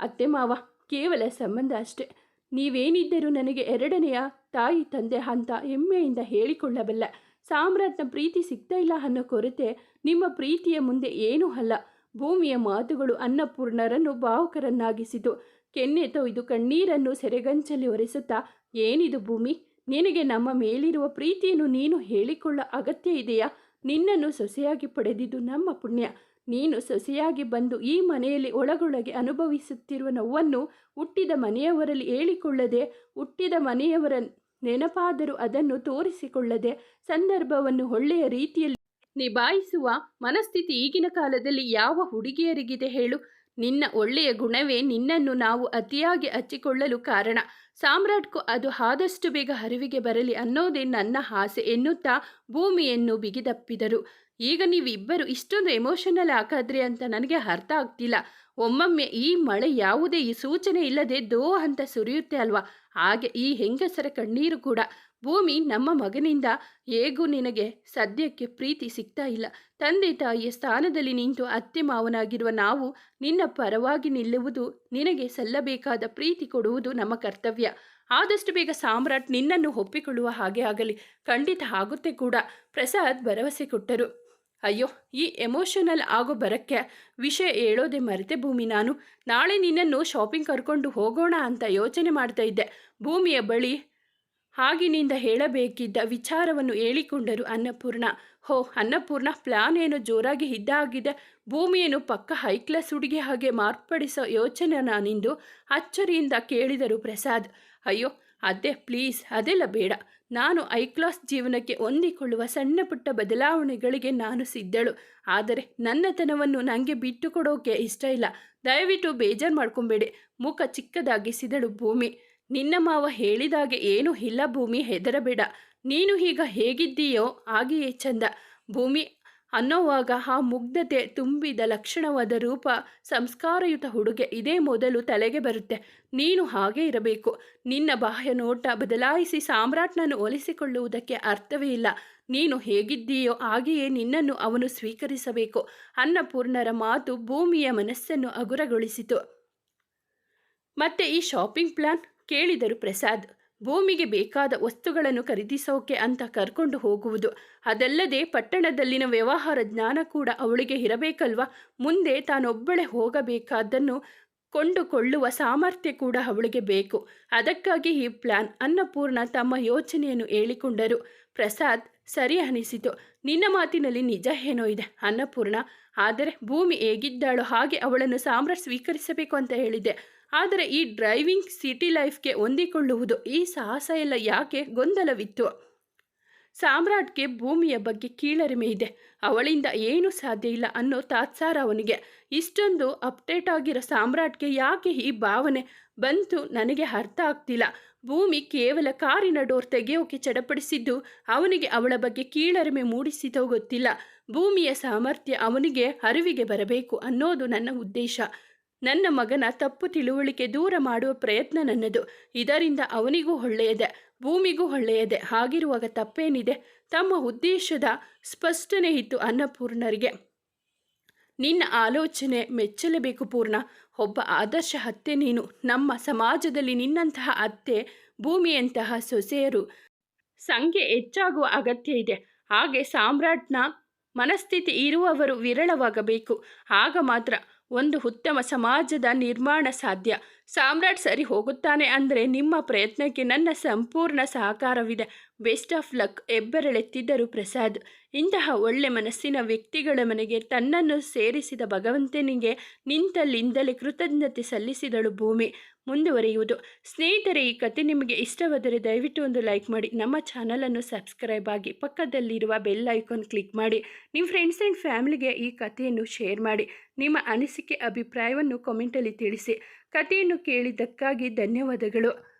ಅತ್ತೆ ಮಾವ, ಕೇವಲ ಸಂಬಂಧ ಅಷ್ಟೇ. ನೀವೇನಿದ್ದರೂ ನನಗೆ ಎರಡನೆಯ ತಾಯಿ ತಂದೆ ಅಂತ ಹೆಮ್ಮೆಯಿಂದ ಹೇಳಿಕೊಳ್ಳಬಲ್ಲ. ಸಾಮ್ರಾಟ್ನ ಪ್ರೀತಿ ಸಿಗ್ತಾ ಇಲ್ಲ ಅನ್ನೋ ಕೊರತೆ ನಿಮ್ಮ ಪ್ರೀತಿಯ ಮುಂದೆ ಏನೂ ಅಲ್ಲ. ಭೂಮಿಯ ಮಾತುಗಳು ಅನ್ನಪೂರ್ಣರನ್ನು ಭಾವುಕರನ್ನಾಗಿಸಿತು. ಕೆನ್ನೆ ಇದು ಕಣ್ಣೀರನ್ನು ಸೆರೆಗಂಚಲಿ ಒರೆಸುತ್ತಾ, ಏನಿದು ಭೂಮಿ? ನಿನಗೆ ನಮ್ಮ ಮೇಲಿರುವ ಪ್ರೀತಿಯನ್ನು ನೀನು ಹೇಳಿಕೊಳ್ಳ ಅಗತ್ಯ ಇದೆಯಾ? ನಿನ್ನನ್ನು ಸೊಸೆಯಾಗಿ ಪಡೆದಿದ್ದು ನಮ್ಮ ಪುಣ್ಯ. ನೀನು ಸೊಸೆಯಾಗಿ ಬಂದು ಈ ಮನೆಯಲ್ಲಿ ಒಳಗೊಳಗೆ ಅನುಭವಿಸುತ್ತಿರುವ ನೋವನ್ನು ಹುಟ್ಟಿದ ಮನೆಯವರಲ್ಲಿ ಹೇಳಿಕೊಳ್ಳದೆ, ಹುಟ್ಟಿದ ಮನೆಯವರ ನೆನಪಾದರೂ ಅದನ್ನು ತೋರಿಸಿಕೊಳ್ಳದೆ ಸಂದರ್ಭವನ್ನು ಒಳ್ಳೆಯ ರೀತಿಯಲ್ಲಿ ನಿಭಾಯಿಸುವ ಮನಸ್ಥಿತಿ ಈಗಿನ ಕಾಲದಲ್ಲಿ ಯಾವ ಹುಡುಗಿಯರಿಗಿದೆ ಹೇಳು. ನಿನ್ನ ಒಳ್ಳೆಯ ಗುಣವೇ ನಿನ್ನನ್ನು ನಾವು ಅತಿಯಾಗಿ ಹಚ್ಚಿಕೊಳ್ಳಲು ಕಾರಣ. ಸಾಮ್ರಾಟ್ಗೂ ಅದು ಆದಷ್ಟು ಬೇಗ ಅರಿವಿಗೆ ಬರಲಿ ಅನ್ನೋದೇ ನನ್ನ ಆಸೆ ಎನ್ನುತ್ತಾ ಭೂಮಿಯನ್ನು ಬಿಗಿದಪ್ಪಿದರು. ಈಗ ನೀವಿಬ್ಬರು ಇಷ್ಟೊಂದು ಎಮೋಷನಲ್ ಹಾಕಾದ್ರಿ ಅಂತ ನನಗೆ ಅರ್ಥ ಆಗ್ತಿಲ್ಲ. ಒಮ್ಮೊಮ್ಮೆ ಈ ಮಳೆ ಯಾವುದೇ ಈ ಸೂಚನೆ ಇಲ್ಲದೆ ದೋ ಅಂತ ಸುರಿಯುತ್ತೆ ಅಲ್ವಾ? ಹಾಗೆ ಈ ಹೆಂಗಸರ ಕಣ್ಣೀರು ಕೂಡ. ಭೂಮಿ ನಮ್ಮ ಮಗನಿಂದ ಹೇಗೂ ನಿನಗೆ ಸದ್ಯಕ್ಕೆ ಪ್ರೀತಿ ಸಿಗ್ತಾ ಇಲ್ಲ. ತಂದೆ ತಾಯಿಯ ಸ್ಥಾನದಲ್ಲಿ ನಿಂತು ಅತ್ತೆ ಮಾವನಾಗಿರುವ ನಾವು ನಿನ್ನ ಪರವಾಗಿ ನಿಲ್ಲುವುದು ನಿನಗೆ ಸಲ್ಲಬೇಕಾದ ಪ್ರೀತಿ ಕೊಡುವುದು ನಮ್ಮ ಕರ್ತವ್ಯ. ಆದಷ್ಟು ಬೇಗ ಸಾಮ್ರಾಟ್ ನಿನ್ನನ್ನು ಒಪ್ಪಿಕೊಳ್ಳುವ ಹಾಗೆ ಆಗಲಿ. ಖಂಡಿತ ಆಗುತ್ತೆ ಕೂಡ. ಪ್ರಸಾದ್ ಭರವಸೆ ಕೊಟ್ಟರು. ಅಯ್ಯೋ, ಈ ಎಮೋಷನಲ್ ಆಗೋ ಬರಕ್ಕೆ ವಿಷಯ ಹೇಳೋದೆ ಮರೆತೆ ಭೂಮಿ ನಾನು. ನಾಳೆ ನಿನ್ನನ್ನು ಶಾಪಿಂಗ್ ಕರ್ಕೊಂಡು ಹೋಗೋಣ ಅಂತ ಯೋಚನೆ ಮಾಡ್ತಾ ಇದ್ದೆ. ಭೂಮಿಯ ಬಳಿ ಹಾಗಿನಿಂದ ಹೇಳಬೇಕಿದ್ದ ವಿಚಾರವನ್ನು ಹೇಳಿಕೊಂಡರು ಅನ್ನಪೂರ್ಣ. ಹೋ, ಅನ್ನಪೂರ್ಣ ಪ್ಲಾನ್ ಏನು ಜೋರಾಗಿ ಇದ್ದಾಗಿದೆ. ಭೂಮಿಯನ್ನು ಪಕ್ಕ ಹೈಕ್ಲಾಸ್ ಹುಡುಗಿ ಹಾಗೆ ಮಾರ್ಪಡಿಸೋ ಯೋಚನೆ ನಾನಿಂದು ಅಚ್ಚರಿಯಿಂದ ಕೇಳಿದರು ಪ್ರಸಾದ್. ಅಯ್ಯೋ, ಅದೇ ಪ್ಲೀಸ್ ಅದೆಲ್ಲ ಬೇಡ. ನಾನು ಐಕ್ಲಾಸ್ ಕ್ಲಾಸ್ ಜೀವನಕ್ಕೆ ಹೊಂದಿಕೊಳ್ಳುವ ಸಣ್ಣ ಪುಟ್ಟ ಬದಲಾವಣೆಗಳಿಗೆ ನಾನು ಸಿದ್ಧಳು. ಆದರೆ ನನ್ನತನವನ್ನು ನನಗೆ ಬಿಟ್ಟು ಕೊಡೋಕೆ ಇಷ್ಟ ಇಲ್ಲ. ದಯವಿಟ್ಟು ಬೇಜಾರು ಮಾಡ್ಕೊಬೇಡಿ. ಮುಖ ಚಿಕ್ಕದಾಗಿಸಿದಳು ಭೂಮಿ. ನಿನ್ನ ಮಾವ ಹೇಳಿದಾಗೆ ಏನೂ ಇಲ್ಲ ಭೂಮಿ ಹೆದರಬೇಡ. ನೀನು ಈಗ ಹೇಗಿದ್ದೀಯೋ ಹಾಗೆಯೇ ಚಂದ. ಭೂಮಿ ಅನ್ನೋವಾಗ ಆ ಮುಗ್ಧತೆ ತುಂಬಿದ ಲಕ್ಷಣವಾದ ರೂಪ ಸಂಸ್ಕಾರಯುತ ಹುಡುಗೆ ಇದೇ ಮೊದಲು ತಲೆಗೆ ಬರುತ್ತೆ. ನೀನು ಹಾಗೆ ಇರಬೇಕು. ನಿನ್ನ ಬಾಹ್ಯ ನೋಟ ಬದಲಾಯಿಸಿ ಸಾಮ್ರಾಟ್ನನ್ನು ಒಲಿಸಿಕೊಳ್ಳುವುದಕ್ಕೆ ಅರ್ಥವೇ ಇಲ್ಲ. ನೀನು ಹೇಗಿದ್ದೀಯೋ ಹಾಗೆಯೇ ನಿನ್ನನ್ನು ಅವನು ಸ್ವೀಕರಿಸಬೇಕು. ಅನ್ನಪೂರ್ಣರ ಮಾತು ಭೂಮಿಯ ಮನಸ್ಸನ್ನು ಹಗುರಗೊಳಿಸಿತು. ಮತ್ತೆ ಈ ಶಾಪಿಂಗ್ ಪ್ಲಾನ್? ಕೇಳಿದರು ಪ್ರಸಾದ್. ಭೂಮಿಗೆ ಬೇಕಾದ ವಸ್ತುಗಳನ್ನು ಖರೀದಿಸೋಕೆ ಅಂತ ಕರ್ಕೊಂಡು ಹೋಗುವುದು. ಅದಲ್ಲದೆ ಪಟ್ಟಣದಲ್ಲಿನ ವ್ಯವಹಾರ ಜ್ಞಾನ ಕೂಡ ಅವಳಿಗೆ ಇರಬೇಕಲ್ವ? ಮುಂದೆ ತಾನೊಬ್ಬಳೆ ಹೋಗಬೇಕಾದ್ದನ್ನು ಕೊಂಡುಕೊಳ್ಳುವ ಸಾಮರ್ಥ್ಯ ಕೂಡ ಅವಳಿಗೆ ಬೇಕು. ಅದಕ್ಕಾಗಿ ಈ ಪ್ಲಾನ್ ಅನ್ನಪೂರ್ಣ ತಮ್ಮ ಯೋಚನೆಯನ್ನು ಹೇಳಿಕೊಂಡರು. ಪ್ರಸಾದ್, ಸರಿ ಅನಿಸಿತು. ನಿನ್ನ ಮಾತಿನಲ್ಲಿ ನಿಜ ಏನೋ ಇದೆ, ಅನ್ನಪೂರ್ಣ. ಆದರೆ ಭೂಮಿ ಹೇಗಿದ್ದಾಳೋ ಹಾಗೆ ಅವಳನ್ನು ಸಾಮ್ರಾಟ್ ಸ್ವೀಕರಿಸಬೇಕು ಅಂತ ಹೇಳಿದೆ ಆದರೆ ಈ ಡ್ರೈವಿಂಗ್ ಸಿಟಿ ಲೈಫ್ಗೆ ಹೊಂದಿಕೊಳ್ಳುವುದು ಈ ಸಾಹಸ ಎಲ್ಲ ಯಾಕೆ ಗೊಂದಲವಿತ್ತು? ಸಾಮ್ರಾಟ್ಗೆ ಭೂಮಿಯ ಬಗ್ಗೆ ಕೀಳರಿಮೆ ಇದೆ. ಅವಳಿಂದ ಏನು ಸಾಧ್ಯ ಇಲ್ಲ ಅನ್ನೋ ತಾತ್ಸಾರ ಅವನಿಗೆ. ಇಷ್ಟೊಂದು ಅಪ್ಡೇಟ್ ಆಗಿರೋ ಸಾಮ್ರಾಟ್ಗೆ ಯಾಕೆ ಈ ಭಾವನೆ ಬಂತು ನನಗೆ ಅರ್ಥ ಆಗ್ತಿಲ್ಲ. ಭೂಮಿ ಕೇವಲ ಕಾರಿನ ಡೋರ್ ತೆಗೆಯೋಕೆ ಚಡಪಡಿಸಿದ್ದು ಅವನಿಗೆ ಅವಳ ಬಗ್ಗೆ ಕೀಳರಿಮೆ ಮೂಡಿಸಿದೋ ಗೊತ್ತಿಲ್ಲ. ಭೂಮಿಯ ಸಾಮರ್ಥ್ಯ ಅವನಿಗೆ ಅರಿವಿಗೆ ಬರಬೇಕು ಅನ್ನೋದು ನನ್ನ ಉದ್ದೇಶ. ನನ್ನ ಮಗನ ತಪ್ಪು ತಿಳುವಳಿಕೆ ದೂರ ಮಾಡುವ ಪ್ರಯತ್ನ ನನ್ನದು. ಇದರಿಂದ ಅವನಿಗೂ ಒಳ್ಳೆಯದೆ, ಭೂಮಿಗೂ ಒಳ್ಳೆಯದೆ. ಹಾಗಿರುವಾಗ ತಪ್ಪೇನಿದೆ? ತಮ್ಮ ಉದ್ದೇಶದ ಸ್ಪಷ್ಟನೆ ಇತ್ತು ಅನ್ನಪೂರ್ಣರಿಗೆ. ನಿನ್ನ ಆಲೋಚನೆ ಮೆಚ್ಚಲೇಬೇಕು ಪೂರ್ಣ. ಒಬ್ಬ ಆದರ್ಶ ಅತ್ತೆ ನೀನು. ನಮ್ಮ ಸಮಾಜದಲ್ಲಿ ನಿನ್ನಂತಹ ಅತ್ತೆ, ಭೂಮಿಯಂತಹ ಸೊಸೆಯರು ಸಂಖ್ಯೆ ಹೆಚ್ಚಾಗುವ ಅಗತ್ಯ ಇದೆ. ಹಾಗೆ ಸಾಮ್ರಾಟ್ನ ಮನಸ್ಥಿತಿ ಇರುವವರು ವಿರಳವಾಗಬೇಕು. ಆಗ ಮಾತ್ರ ಒಂದು ಉತ್ತಮ ಸಮಾಜದ ನಿರ್ಮಾಣ ಸಾಧ್ಯ. ಸಾಮ್ರಾಟ್ ಸರಿ ಹೋಗುತ್ತಾನೆ ಅಂದರೆ ನಿಮ್ಮ ಪ್ರಯತ್ನಕ್ಕೆ ನನ್ನ ಸಂಪೂರ್ಣ ಸಹಕಾರವಿದೆ. ಬೆಸ್ಟ್ ಆಫ್ ಲಕ್ ಎಬ್ಬರಳೆತ್ತಿದ್ದರು ಪ್ರಸಾದ್. ಇಂತಹ ಒಳ್ಳೆ ಮನಸ್ಸಿನ ವ್ಯಕ್ತಿಗಳ ಮನೆಗೆ ತನ್ನನ್ನು ಸೇರಿಸಿದ ಭಗವಂತನಿಗೆ ನಿಂತಲ್ಲಿಂದಲೇ ಕೃತಜ್ಞತೆ ಸಲ್ಲಿಸಿದಳು ಭೂಮಿ. ಮುಂದುವರಿಯುವುದು. ಸ್ನೇಹಿತರೆ, ಈ ಕತೆ ನಿಮಗೆ ಇಷ್ಟವಾದರೆ ದಯವಿಟ್ಟು ಒಂದು ಲೈಕ್ ಮಾಡಿ. ನಮ್ಮ ಚಾನಲನ್ನು ಸಬ್ಸ್ಕ್ರೈಬ್ ಆಗಿ ಪಕ್ಕದಲ್ಲಿರುವ ಬೆಲ್ ಐಕಾನ್ ಕ್ಲಿಕ್ ಮಾಡಿ. ನಿಮ್ಮ ಫ್ರೆಂಡ್ಸ್ ಆ್ಯಂಡ್ ಫ್ಯಾಮಿಲಿಗೆ ಈ ಕಥೆಯನ್ನು ಶೇರ್ ಮಾಡಿ. ನಿಮ್ಮ ಅನಿಸಿಕೆ, ಅಭಿಪ್ರಾಯವನ್ನು ಕಾಮೆಂಟಲ್ಲಿ ತಿಳಿಸಿ. ಕಥೆಯನ್ನು ಕೇಳಿದ್ದಕ್ಕಾಗಿ ಧನ್ಯವಾದಗಳು.